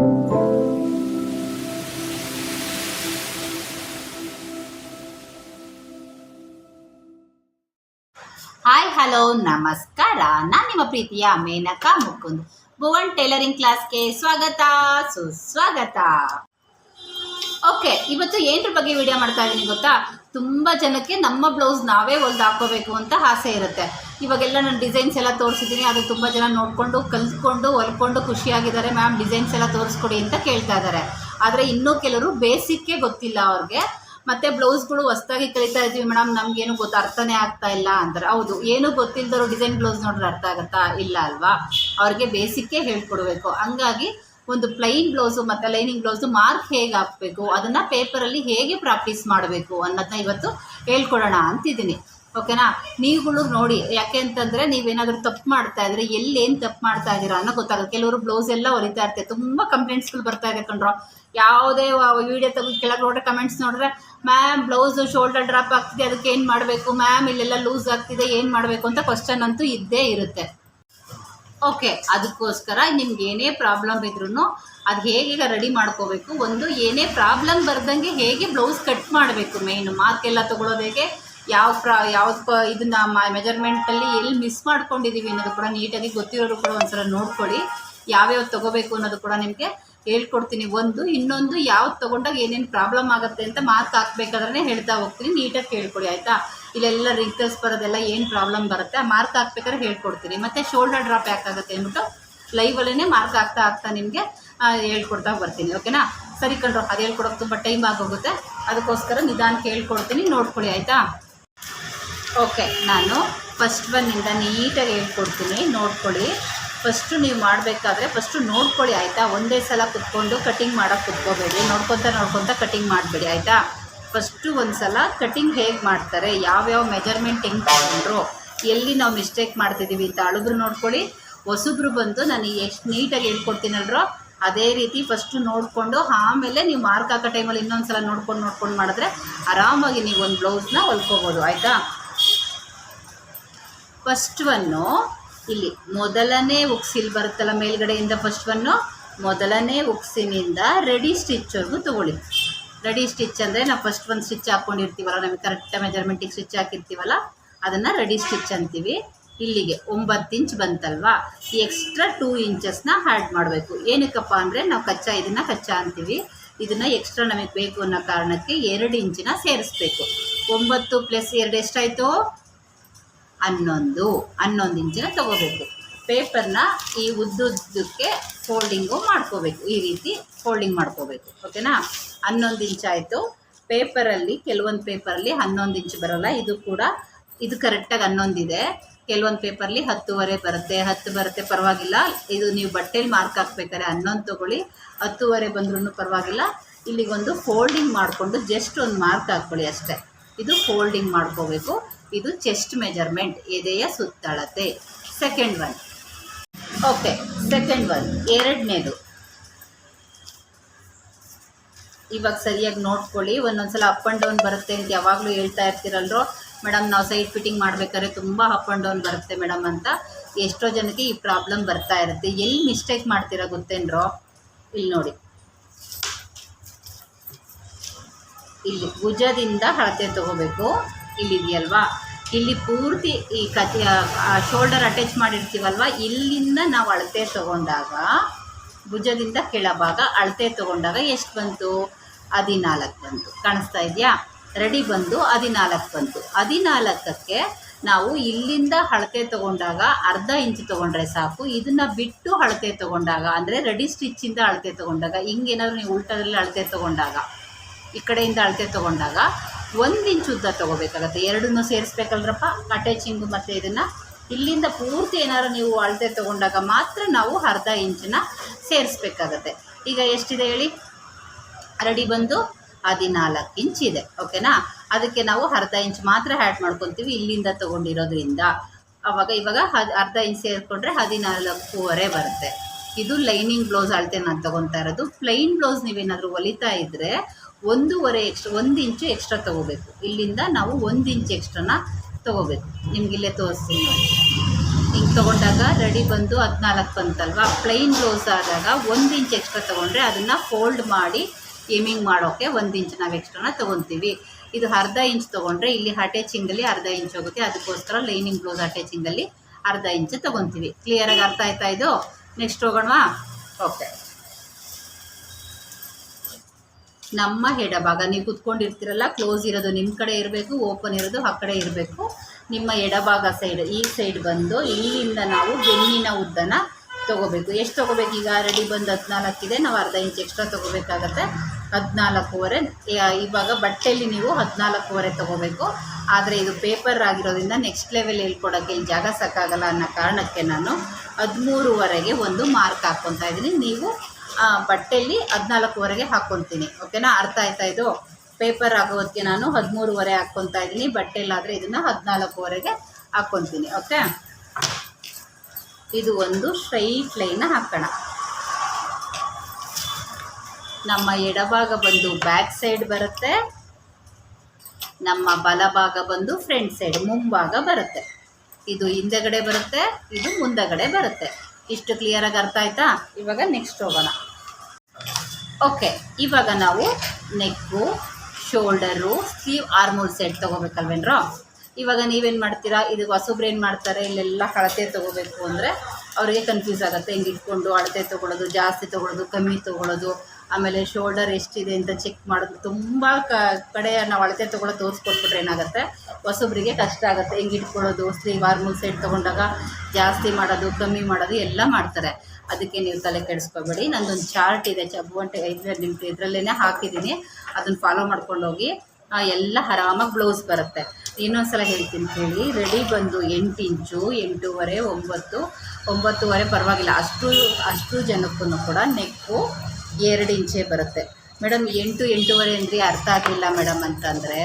Hi hello ನಮಸ್ಕಾರ ನಾನು ನಿಮ್ಮ ಪ್ರೀತಿಯ ಮೇನಕಾ ಮುಕುಂದ್. ಭುವನ್ ಟೈಲರಿಂಗ್ ಕ್ಲಾಸ್ಗೆ ಸ್ವಾಗತ, ಸುಸ್ವಾಗತ. ಓಕೆ ಇವತ್ತು ಏನರ ಬಗ್ಗೆ ವಿಡಿಯೋ ಮಾಡ್ತಾ ಇದ್ದೀನಿ ಗೊತ್ತಾ? ತುಂಬ ಜನಕ್ಕೆ ನಮ್ಮ ಬ್ಲೌಸ್ ನಾವೇ ಹೊಲ್ದು ಹಾಕೋಬೇಕು ಅಂತ ಆಸೆ ಇರುತ್ತೆ. ಇವಾಗೆಲ್ಲ ನಾನು ಡಿಸೈನ್ಸ್ ಎಲ್ಲ ತೋರಿಸಿದ್ದೀನಿ, ಅದು ತುಂಬ ಜನ ನೋಡಿಕೊಂಡು, ಕಲ್ತ್ಕೊಂಡು, ಹೊಲ್ಕೊಂಡು ಖುಷಿಯಾಗಿದ್ದಾರೆ. ಮ್ಯಾಮ್ ಡಿಸೈನ್ಸ್ ಎಲ್ಲ ತೋರಿಸ್ಕೊಡಿ ಅಂತ ಕೇಳ್ತಾ ಇದ್ದಾರೆ. ಆದರೆ ಇನ್ನೂ ಕೆಲವರು ಬೇಸಿಕ್ಕೇ ಗೊತ್ತಿಲ್ಲ ಅವ್ರಿಗೆ. ಮತ್ತು ಬ್ಲೌಸ್ಗಳು ಹೊಸ್ದಾಗಿ ಕಲಿತಾ ಇದ್ದೀವಿ ಮೇಡಮ್ ನಮಗೇನು ಗೊತ್ತು ಅರ್ಥನೇ ಆಗ್ತಾ ಇಲ್ಲ ಅಂತಾರೆ. ಹೌದು, ಏನು ಗೊತ್ತಿಲ್ಲದವರು ಡಿಸೈನ್ ಬ್ಲೌಸ್ ನೋಡಿದ್ರೆ ಅರ್ಥ ಆಗುತ್ತಾ ಇಲ್ಲ ಅಲ್ವಾ? ಅವ್ರಿಗೆ ಬೇಸಿಕ್ಕೇ ಹೇಳ್ಕೊಡ್ಬೇಕು. ಹಂಗಾಗಿ ಒಂದು ಪ್ಲೈನ್ ಬ್ಲೌಸು ಮತ್ತು ಲೈನಿಂಗ್ ಬ್ಲೌಸು ಮಾರ್ಕ್ ಹೇಗೆ ಹಾಕಬೇಕು, ಅದನ್ನು ಪೇಪರಲ್ಲಿ ಹೇಗೆ ಪ್ರಾಕ್ಟೀಸ್ ಮಾಡಬೇಕು ಅನ್ನೋದನ್ನ ಇವತ್ತು ಹೇಳ್ಕೊಡೋಣ ಅಂತಿದ್ದೀನಿ. ಓಕೆನಾ? ನೀವುಗಳು ನೋಡಿ, ಯಾಕೆ ಅಂತಂದರೆ ನೀವೇನಾದರೂ ತಪ್ಪು ಮಾಡ್ತಾ ಇದ್ರೆ ಎಲ್ಲಿ ಏನು ತಪ್ಪು ಮಾಡ್ತಾ ಇದ್ದೀರಾ ಅನ್ನೋ ಗೊತ್ತಾಗುತ್ತೆ ಕೆಲವರು ಬ್ಲೌಸ್ ಎಲ್ಲ ಹೊಲಿತಾ ಇರ್ತಾರೆ. ತುಂಬ ಕಂಪ್ಲೇಂಟ್ಸ್ಗಳು ಬರ್ತಾ ಇದೆ ಕಣ್ರೋ. ಯಾವುದೇ ವಿಡಿಯೋ ತೆಗೆದು ಕೆಳಗೆ ನೋಡ್ರೆ ಕಮೆಂಟ್ಸ್ ನೋಡಿದ್ರೆ ಮ್ಯಾಮ್ ಬ್ಲೌಸು ಶೋಲ್ಡರ್ ಡ್ರಾಪ್ ಆಗ್ತಿದೆ, ಅದಕ್ಕೆ ಏನು ಮಾಡಬೇಕು? ಮ್ಯಾಮ್ ಇಲ್ಲೆಲ್ಲ ಲೂಸ್ ಆಗ್ತಿದೆ, ಏನು ಮಾಡಬೇಕು? ಅಂತ ಕ್ವಶನ್ ಅಂತೂ ಇದ್ದೇ ಇರುತ್ತೆ. ಓಕೆ, ಅದಕ್ಕೋಸ್ಕರ ನಿಮ್ಗೆ ಏನೇ ಪ್ರಾಬ್ಲಮ್ ಇದ್ರೂ ಅದು ಹೇಗೆ ರೆಡಿ ಮಾಡ್ಕೋಬೇಕು? ಒಂದು ಏನೇ ಪ್ರಾಬ್ಲಮ್ ಬರ್ದಂಗೆ ಹೇಗೆ ಬ್ಲೌಸ್ ಕಟ್ ಮಾಡಬೇಕು? ಮೇಯ್ನು ಮಾರ್ಕ್ ಎಲ್ಲ ತೊಗೊಳೋದು ಹೇಗೆ? ಯಾವ ಪ್ರಾ ಯಾವ್ದು ಪ, ಇದನ್ನ ಮೆಜರ್ಮೆಂಟಲ್ಲಿ ಎಲ್ಲಿ ಮಿಸ್ ಮಾಡ್ಕೊಂಡಿದ್ದೀವಿ ಅನ್ನೋದು ಕೂಡ ನೀಟಾಗಿ ಗೊತ್ತಿರೋರು ಕೂಡ ಒಂದ್ಸಲ ನೋಡ್ಕೊಳ್ಳಿ. ಯಾವ್ಯಾವ ತೊಗೋಬೇಕು ಅನ್ನೋದು ಕೂಡ ನಿಮಗೆ ಹೇಳ್ಕೊಡ್ತೀನಿ. ಒಂದು, ಇನ್ನೊಂದು ಯಾವ್ದು ತೊಗೊಂಡಾಗ ಏನೇನು ಪ್ರಾಬ್ಲಮ್ ಆಗುತ್ತೆ ಅಂತ ಮಾರ್ಕ್ ಹಾಕ್ಬೇಕಾದ್ರೆ ಹೇಳ್ತಾ ಹೋಗ್ತೀನಿ. ನೀಟಾಗಿ ಕೇಳ್ಕೊಡಿ, ಆಯಿತಾ? ಇಲ್ಲೆಲ್ಲ ರಿಂಕಲ್ಸ್ ಬರೋದೆಲ್ಲ ಏನು ಪ್ರಾಬ್ಲಮ್ ಬರುತ್ತೆ, ಆ ಮಾರ್ಕ್ ಹಾಕ್ಬೇಕಾದ್ರೆ ಹೇಳ್ಕೊಡ್ತೀನಿ. ಮತ್ತು ಶೋಲ್ಡರ್ ಡ್ರಾಪ್ ಯಾಕಾಗುತ್ತೆ ಅಂದ್ಬಿಟ್ಟು ಲೈವಲ್ಲೇ ಮಾರ್ಕ್ ಆಗ್ತಾ ಆಗ್ತಾ ನಿಮಗೆ ಹೇಳ್ಕೊಡ್ತಾ ಬರ್ತೀನಿ ಓಕೆನಾ ಸರಿ ಕಣ್ರು, ಅದು ಹೇಳ್ಕೊಡೋಕೆ ತುಂಬ ಟೈಮ್ ಆಗೋಗುತ್ತೆ. ಅದಕ್ಕೋಸ್ಕರ ನಿಧಾನಕ್ಕೆ ಹೇಳ್ಕೊಡ್ತೀನಿ, ನೋಡ್ಕೊಳ್ಳಿ, ಆಯಿತಾ? ಓಕೆ ನಾನು ಫಸ್ಟ್ ಒನ್ನಿಂದ ನೀಟಾಗಿ ಹೇಳ್ಕೊಡ್ತೀನಿ, ನೋಡ್ಕೊಳ್ಳಿ. ಫಸ್ಟು ನೀವು ಮಾಡಬೇಕಾದ್ರೆ ಫಸ್ಟು ನೋಡ್ಕೊಳ್ಳಿ, ಆಯಿತಾ? ಒಂದೇ ಸಲ ಕುತ್ಕೊಂಡು ಕಟಿಂಗ್ ಮಾಡೋಕ್ಕೆ ಕುತ್ಕೋಬೇಡಿ. ನೋಡ್ಕೊತ ನೋಡ್ಕೊತ ಕಟಿಂಗ್ ಮಾಡಬೇಡಿ, ಆಯಿತಾ? ಫಸ್ಟು ಒಂದು ಸಲ ಕಟಿಂಗ್ ಹೇಗೆ ಮಾಡ್ತಾರೆ? ಯಾವ್ಯಾವ ಮೆಜರ್ಮೆಂಟ್ ಹೆಂಗೆ ತಗೊಂಡ್ರು? ಎಲ್ಲಿ ನಾವು ಮಿಸ್ಟೇಕ್ ಮಾಡ್ತಿದ್ದೀವಿ ಅಂತ ಅಳಿದ್ರು ನೋಡ್ಕೊಳ್ಳಿ. ಹೊಸಬ್ರು ಬಂದು ನಾನು ಎಷ್ಟು ನೀಟಾಗಿ ಹೇಳ್ಕೊಡ್ತೀನಲ್ರೋ ಅದೇ ರೀತಿ ಫಸ್ಟು ನೋಡಿಕೊಂಡು, ಆಮೇಲೆ ನೀವು ಮಾರ್ಕ್ ಹಾಕೋ ಟೈಮಲ್ಲಿ ಇನ್ನೊಂದು ಸಲ ನೋಡ್ಕೊಂಡು ನೋಡ್ಕೊಂಡು ಮಾಡಿದ್ರೆ ಆರಾಮಾಗಿ ನೀವು ಒಂದು ಬ್ಲೌಸ್ನ ಹೊಲ್ಕೋಬೋದು, ಆಯಿತಾ? ಫಸ್ಟ್ ಒನ್ನು ಇಲ್ಲಿ ಮೊದಲನೇ ಉಕ್ಸಿಲ್ ಬರುತ್ತಲ್ಲ ಮೇಲ್ಗಡೆಯಿಂದ ಫಸ್ಟ್ ಒನ್ನು ಮೊದಲನೇ ಉಕ್ಸಿನಿಂದ ರೆಡಿ ಸ್ಟಿಚ್ವರೆಗೂ ತೊಗೊಳ್ಳಿ. ರೆಡಿ ಸ್ಟಿಚ್ ಅಂದರೆ ನಾವು ಫಸ್ಟ್ ಒಂದು ಸ್ಟಿಚ್ ಹಾಕ್ಕೊಂಡಿರ್ತೀವಲ್ಲ ನಮಗೆ ಕರೆಕ್ಟ್ ಮೆಜರ್ಮೆಂಟಿಗೆ ಸ್ಟಿಚ್ ಹಾಕಿರ್ತೀವಲ್ಲ, ಅದನ್ನು ರೆಡಿ ಸ್ಟಿಚ್ ಅಂತೀವಿ. ಇಲ್ಲಿಗೆ ಒಂಬತ್ತು ಇಂಚ್ ಬಂತಲ್ವಾ? ಈ ಎಕ್ಸ್ಟ್ರಾ ಟೂ ಇಂಚಸ್ನ ಹ್ಯಾಡ್ ಮಾಡಬೇಕು. ಏನಕ್ಕಪ್ಪ ಅಂದರೆ ನಾವು ಕಚ್ಚಾ, ಇದನ್ನು ಕಚ್ಚಾ ಅಂತೀವಿ. ಇದನ್ನು ಎಕ್ಸ್ಟ್ರಾ ನಮಗೆ ಬೇಕು ಅನ್ನೋ ಕಾರಣಕ್ಕೆ ಎರಡು ಇಂಚಿನ ಸೇರಿಸ್ಬೇಕು. ಒಂಬತ್ತು ಪ್ಲಸ್ ಎರಡು ಎಷ್ಟಾಯಿತು? ಹನ್ನೊಂದು ಹನ್ನೊಂದು ಇಂಚಿನ ತಗೋಬೇಕು. ಪೇಪರ್ನ ಈ ಉದ್ದುದ್ದಕ್ಕೆ ಫೋಲ್ಡಿಂಗು ಮಾಡ್ಕೋಬೇಕು. ಈ ರೀತಿ ಫೋಲ್ಡಿಂಗ್ ಮಾಡ್ಕೋಬೇಕು. ಓಕೆನಾ? ಹನ್ನೊಂದು ಇಂಚ್ ಆಯಿತು. ಪೇಪರಲ್ಲಿ, ಕೆಲವೊಂದು ಪೇಪರಲ್ಲಿ ಹನ್ನೊಂದು ಇಂಚ್ ಬರೋಲ್ಲ. ಇದು ಕೂಡ, ಇದು ಕರೆಕ್ಟಾಗಿ ಹನ್ನೊಂದಿದೆ. ಕೆಲವೊಂದು ಪೇಪರಲ್ಲಿ ಹತ್ತುವರೆ ಬರುತ್ತೆ. ಹತ್ತು ಬರುತ್ತೆ, ಪರವಾಗಿಲ್ಲ. ಇದು ನೀವು ಬಟ್ಟೆಲಿ ಮಾರ್ಕ್ ಹಾಕ್ಬೇಕಾದ್ರೆ ಹನ್ನೊಂದು ತೊಗೊಳ್ಳಿ. ಹತ್ತುವರೆ ಬಂದ್ರೂ ಪರವಾಗಿಲ್ಲ. ಇಲ್ಲಿಗೊಂದು ಫೋಲ್ಡಿಂಗ್ ಮಾಡಿಕೊಂಡು ಜಸ್ಟ್ ಒಂದು ಮಾರ್ಕ್ ಹಾಕ್ಕೊಳ್ಳಿ ಅಷ್ಟೇ. ಇದು ಫೋಲ್ಡಿಂಗ್ ಮಾಡ್ಕೋಬೇಕು. ಇದು ಚೆಸ್ಟ್ ಮೆಜರ್ಮೆಂಟ್ ಎದೆಯ ಸುತ್ತಳತೆ. Second one okay second one ಎರಡನೇದು. ಇವಾಗ ಸರಿಯಾಗಿ ನೋಡ್ಕೊಳ್ಳಿ. ಒಂದೊಂದ್ಸಲ ಅಪ್ ಆ್ಯಂಡ್ ಡೌನ್ ಬರುತ್ತೆ ಅಂತ ಯಾವಾಗಲೂ ಹೇಳ್ತಾ ಇರ್ತೀರಲ್ರೋ? ಮೇಡಮ್ ನಾವು ಸೈಡ್ ಫಿಟ್ಟಿಂಗ್ ಮಾಡ್ಬೇಕಾದ್ರೆ ತುಂಬ ಅಪ್ ಆ್ಯಂಡ್ ಡೌನ್ ಬರುತ್ತೆ ಮೇಡಮ್ ಅಂತ. ಎಷ್ಟೋ ಜನಕ್ಕೆ ಈ ಪ್ರಾಬ್ಲಮ್ ಬರ್ತಾ ಇರುತ್ತೆ. ಎಲ್ಲಿ ಮಿಸ್ಟೇಕ್ ಮಾಡ್ತೀರಾ ಗೊತ್ತೇನ್ರೋ? ಇಲ್ಲಿ ನೋಡಿ. ಇಲ್ಲಿ ಭುಜದಿಂದ ಅಳತೆ ತಗೋಬೇಕು. ಇಲ್ಲಿದೆಯಲ್ವಾ? ಇಲ್ಲಿ ಪೂರ್ತಿ ಈ ಕತ್ ಶೋಲ್ಡರ್ ಅಟ್ಯಾಚ್ ಮಾಡಿರ್ತೀವಲ್ವ? ಇಲ್ಲಿಂದ ನಾವು ಅಳತೆ ತಗೊಂಡಾಗ, ಭುಜದಿಂದ ಕೆಳಭಾಗ ಅಳತೆ ತಗೊಂಡಾಗ ಎಷ್ಟು ಬಂತು? ಹದಿನಾಲ್ಕು ಬಂತು. ಕಾಣಿಸ್ತಾ ಇದೆಯಾ? ರೆಡಿ ಬಂದು ಹದಿನಾಲ್ಕು ಬಂತು. ಹದಿನಾಲ್ಕಕ್ಕೆ ನಾವು ಇಲ್ಲಿಂದ ಅಳತೆ ತಗೊಂಡಾಗ ಅರ್ಧ ಇಂಚ್ ತೊಗೊಂಡ್ರೆ ಸಾಕು. ಇದನ್ನು ಬಿಟ್ಟು ಅಳತೆ ತಗೊಂಡಾಗ, ಅಂದರೆ ರೆಡಿ ಸ್ಟಿಚ್ಚಿಂದ ಅಳತೆ ತಗೊಂಡಾಗ, ಹಿಂಗೇನಾದ್ರು ನೀವು ಉಲ್ಟದಲ್ಲಿ ಅಳತೆ ತಗೊಂಡಾಗ, ಈ ಕಡೆಯಿಂದ ಅಳತೆ ತೊಗೊಂಡಾಗ ಒಂದು ಇಂಚ್ ಉದ್ದ ತೊಗೋಬೇಕಾಗತ್ತೆ. ಎರಡನ್ನೂ ಸೇರಿಸ್ಬೇಕಲ್ರಪ್ಪ. ಅಟ್ಯಾಚಿಂಗು ಮತ್ತು ಇದನ್ನು ಇಲ್ಲಿಂದ ಪೂರ್ತಿ ಏನಾರು ನೀವು ಅಳತೆ ತೊಗೊಂಡಾಗ ಮಾತ್ರ ನಾವು ಅರ್ಧ ಇಂಚನ್ನ ಸೇರಿಸ್ಬೇಕಾಗತ್ತೆ. ಈಗ ಎಷ್ಟಿದೆ ಹೇಳಿ? ರೆಡಿ ಬಂದು ಹದಿನಾಲ್ಕು ಇಂಚ್ ಇದೆ. ಓಕೆನಾ? ಅದಕ್ಕೆ ನಾವು ಅರ್ಧ ಇಂಚ್ ಮಾತ್ರ ಹ್ಯಾಡ್ ಮಾಡ್ಕೊತೀವಿ ಇಲ್ಲಿಂದ ತೊಗೊಂಡಿರೋದ್ರಿಂದ. ಅವಾಗ ಇವಾಗ ಅರ್ಧ ಇಂಚ್ ಸೇರಿಕೊಂಡ್ರೆ ಹದಿನಾಲ್ಕೂವರೆ ಬರುತ್ತೆ. ಇದು ಲೈನಿಂಗ್ ಬ್ಲೌಸ್ ಅಳತೆ ನಾನು ತೊಗೊತಾ ಇರೋದು. ಪ್ಲೈನ್ ಬ್ಲೌಸ್ ನೀವೇನಾದರೂ ಹೊಲಿತಾ ಇದ್ದರೆ ಒಂದೂವರೆ ಎಕ್ಸ್ಟ್ರಾ ಒಂದು ಇಂಚು ಎಕ್ಸ್ಟ್ರಾ ತೊಗೋಬೇಕು. ಇಲ್ಲಿಂದ ನಾವು ಒಂದು ಇಂಚು ಎಕ್ಸ್ಟ್ರಾನ ತೊಗೋಬೇಕು. ನಿಮ್ಗೆ ಇಲ್ಲೇ ತೋರಿಸ್ತೀನಿ ಹಿಂಗೆ ತೊಗೊಂಡಾಗ ರೆಡಿ ಬಂದು ಹದಿನಾಲ್ಕು ಬಂತಲ್ವಾ? ಪ್ಲೈನ್ ಬ್ಲೌಸ್ ಆದಾಗ ಒಂದು ಇಂಚ್ ಎಕ್ಸ್ಟ್ರಾ ತೊಗೊಂಡ್ರೆ ಅದನ್ನು ಫೋಲ್ಡ್ ಮಾಡಿ ಏಮಿಂಗ್ ಮಾಡೋಕ್ಕೆ ಒಂದು ಇಂಚು ನಾವು ಎಕ್ಸ್ಟ್ರಾನ ತೊಗೊತೀವಿ. ಇದು ಅರ್ಧ ಇಂಚ್ ತೊಗೊಂಡ್ರೆ ಇಲ್ಲಿ ಅಟ್ಯಾಚಿಂಗಲ್ಲಿ ಅರ್ಧ ಇಂಚ್ ಹೋಗುತ್ತೆ. ಅದಕ್ಕೋಸ್ಕರ ಲೈನಿಂಗ್ ಬ್ಲೌಸ್ ಅಟ್ಯಾಚಿಂಗಲ್ಲಿ ಅರ್ಧ ಇಂಚ್ ತೊಗೊತೀವಿ. ಕ್ಲಿಯರಾಗಿ ಅರ್ಥ ಆಯ್ತಾ ಇದು? ನೆಕ್ಸ್ಟ್ ಹೋಗೋಣವಾ? ಓಕೆ ನಮ್ಮ ಎಡಭಾಗ. ನೀವು ಕುತ್ಕೊಂಡಿರ್ತೀರಲ್ಲ ಕ್ಲೋಸ್ ಇರೋದು ನಿಮ್ಮ ಕಡೆ ಇರಬೇಕು ಓಪನ್ ಇರೋದು ಆ ಕಡೆ ಇರಬೇಕು. ನಿಮ್ಮ ಎಡಭಾಗ ಸೈಡ್ ಈ ಸೈಡ್ ಬಂದು ಇಲ್ಲಿಂದ ನಾವು ಬೆನ್ನಿನ ಉದ್ದನ ತೊಗೋಬೇಕು. ಎಷ್ಟು ತೊಗೋಬೇಕು? ಈಗ ರೆಡಿ ಬಂದು ಹದಿನಾಲ್ಕಿದೆ ನಾವು ಅರ್ಧ ಇಂಚ್ ಎಕ್ಸ್ಟ್ರಾ ತೊಗೋಬೇಕಾಗತ್ತೆ. ಹದಿನಾಲ್ಕೂವರೆ ಇವಾಗ ಬಟ್ಟೆಯಲ್ಲಿ ನೀವು ಹದಿನಾಲ್ಕೂವರೆ ತೊಗೋಬೇಕು. ಆದರೆ ಇದು ಪೇಪರ್ ಆಗಿರೋದ್ರಿಂದ ನೆಕ್ಸ್ಟ್ ಲೆವೆಲ್ ಹೇಳ್ಕೊಡೋಕ್ಕೆ ಇಲ್ಲಿ ಜಾಗ ಸಾಕಾಗಲ್ಲ ಅನ್ನೋ ಕಾರಣಕ್ಕೆ ನಾನು ಹದಿಮೂರುವರೆಗೆ ಒಂದು ಮಾರ್ಕ್ ಹಾಕ್ಕೊತಾ ಇದ್ದೀನಿ. ನೀವು ಬಟ್ಟೆಯಲ್ಲಿ ಹದಿನಾಲ್ಕುವರೆಗೆ ಹಾಕ್ಕೊತೀನಿ ಓಕೆನಾ? ಅರ್ಥ ಆಯ್ತಾ ಇದು? ಪೇಪರ್ ಆಗೋದಕ್ಕೆ ನಾನು ಹದಿಮೂರುವರೆ ಹಾಕ್ಕೊತಾ ಇದ್ದೀನಿ. ಬಟ್ಟೆಲ್ಲಾದರೆ ಇದನ್ನು ಹದಿನಾಲ್ಕುವರೆಗೆ ಹಾಕ್ಕೊತೀನಿ ಓಕೆ? ಇದು ಒಂದು ಸ್ಟ್ರೈಟ್ ಲೈನ್ ಹಾಕೋಣ. ನಮ್ಮ ಎಡಭಾಗ ಬಂದು ಬ್ಯಾಕ್ ಸೈಡ್ ಬರುತ್ತೆ. ನಮ್ಮ ಬಲಭಾಗ ಬಂದು ಫ್ರಂಟ್ ಸೈಡ್, ಮುಂಭಾಗ ಬರುತ್ತೆ. ಇದು ಹಿಂದೆಗಡೆ ಬರುತ್ತೆ, ಇದು ಮುಂದಗಡೆ ಬರುತ್ತೆ. ಇಷ್ಟು ಕ್ಲಿಯರಾಗಿ ಅರ್ಥ ಆಯ್ತಾ? ಇವಾಗ ನೆಕ್ಸ್ಟ್ ಹೋಗೋಣ. ಓಕೆ ಇವಾಗ ನಾವು neck shoulder sleeve armhole set ತೊಗೋಬೇಕಲ್ವೇನ್ರ? ಇವಾಗ ನೀವೇನು ಮಾಡ್ತೀರಾ? ಇದು ಹೊಸಬ್ರು ಏನು ಮಾಡ್ತಾರೆ? ಇಲ್ಲೆಲ್ಲ ಅಳತೆ ತೊಗೋಬೇಕು ಅಂದರೆ ಅವರಿಗೆ ಕನ್ಫ್ಯೂಸ್ ಆಗುತ್ತೆ. ಹಿಂಗೆ ಇಟ್ಕೊಂಡು ಅಳತೆ ತೊಗೊಳೋದು, ಜಾಸ್ತಿ ತೊಗೊಳೋದು, ಕಮ್ಮಿ ತೊಗೊಳೋದು. ಆಮೇಲೆ ಶೋಲ್ಡರ್ ಎಷ್ಟಿದೆ ಅಂತ ಚೆಕ್ ಮಾಡೋದು. ತುಂಬ ಕ, ಕಡೆ ನಾವು ಅಳತೆ ತೊಗೊಳೋ ತೋರಿಸ್ಕೊಟ್ಬಿಟ್ರೆ ಏನಾಗುತ್ತೆ? ಹೊಸಬ್ರಿಗೆ ಕಷ್ಟ ಆಗುತ್ತೆ. ಹಿಂಗೆ ಇಟ್ಕೊಳ್ಳೋದು? ಸ್ಲೀವ್ ಆರ್ಮೂಲ್ ಸೆಟ್ ತೊಗೊಂಡಾಗ ಜಾಸ್ತಿ ಮಾಡೋದು, ಕಮ್ಮಿ ಮಾಡೋದು ಎಲ್ಲ ಮಾಡ್ತಾರೆ. ಅದಕ್ಕೆ ನೀವು ತಲೆ ಕೆಡಿಸ್ಕೋಬೇಡಿ. ನಂದೊಂದು ಚಾರ್ಟ್ ಇದೆ ಚಬ್ಬುವಂಟೆ ಐದು ನಿಮ್ಮ ಇದರಲ್ಲೇ ಹಾಕಿದ್ದೀನಿ. ಅದನ್ನು ಫಾಲೋ ಮಾಡ್ಕೊಂಡು ಹೋಗಿ ಎಲ್ಲ ಆರಾಮಾಗಿ ಬ್ಲೌಸ್ ಬರುತ್ತೆ. ಇನ್ನೊಂದ್ಸಲ ಹೇಳ್ತೀನಿ ಕೇಳಿ ರೆಡಿ ಬಂದು ಎಂಟು ಇಂಚು, ಎಂಟೂವರೆ, ಒಂಬತ್ತು, ಒಂಬತ್ತುವರೆ ಪರವಾಗಿಲ್ಲ. ಅಷ್ಟು ಅಷ್ಟು ಜನಕ್ಕೂ ಕೂಡ ನೆಕ್ಕು ಎರಡು ಇಂಚೇ ಬರುತ್ತೆ. ಮೇಡಮ್, ಎಂಟು, ಎಂಟೂವರೆ ಅಂದರೆ ಅರ್ಥ ಆಗಲಿಲ್ಲ ಮೇಡಮ್ ಅಂತಂದರೆ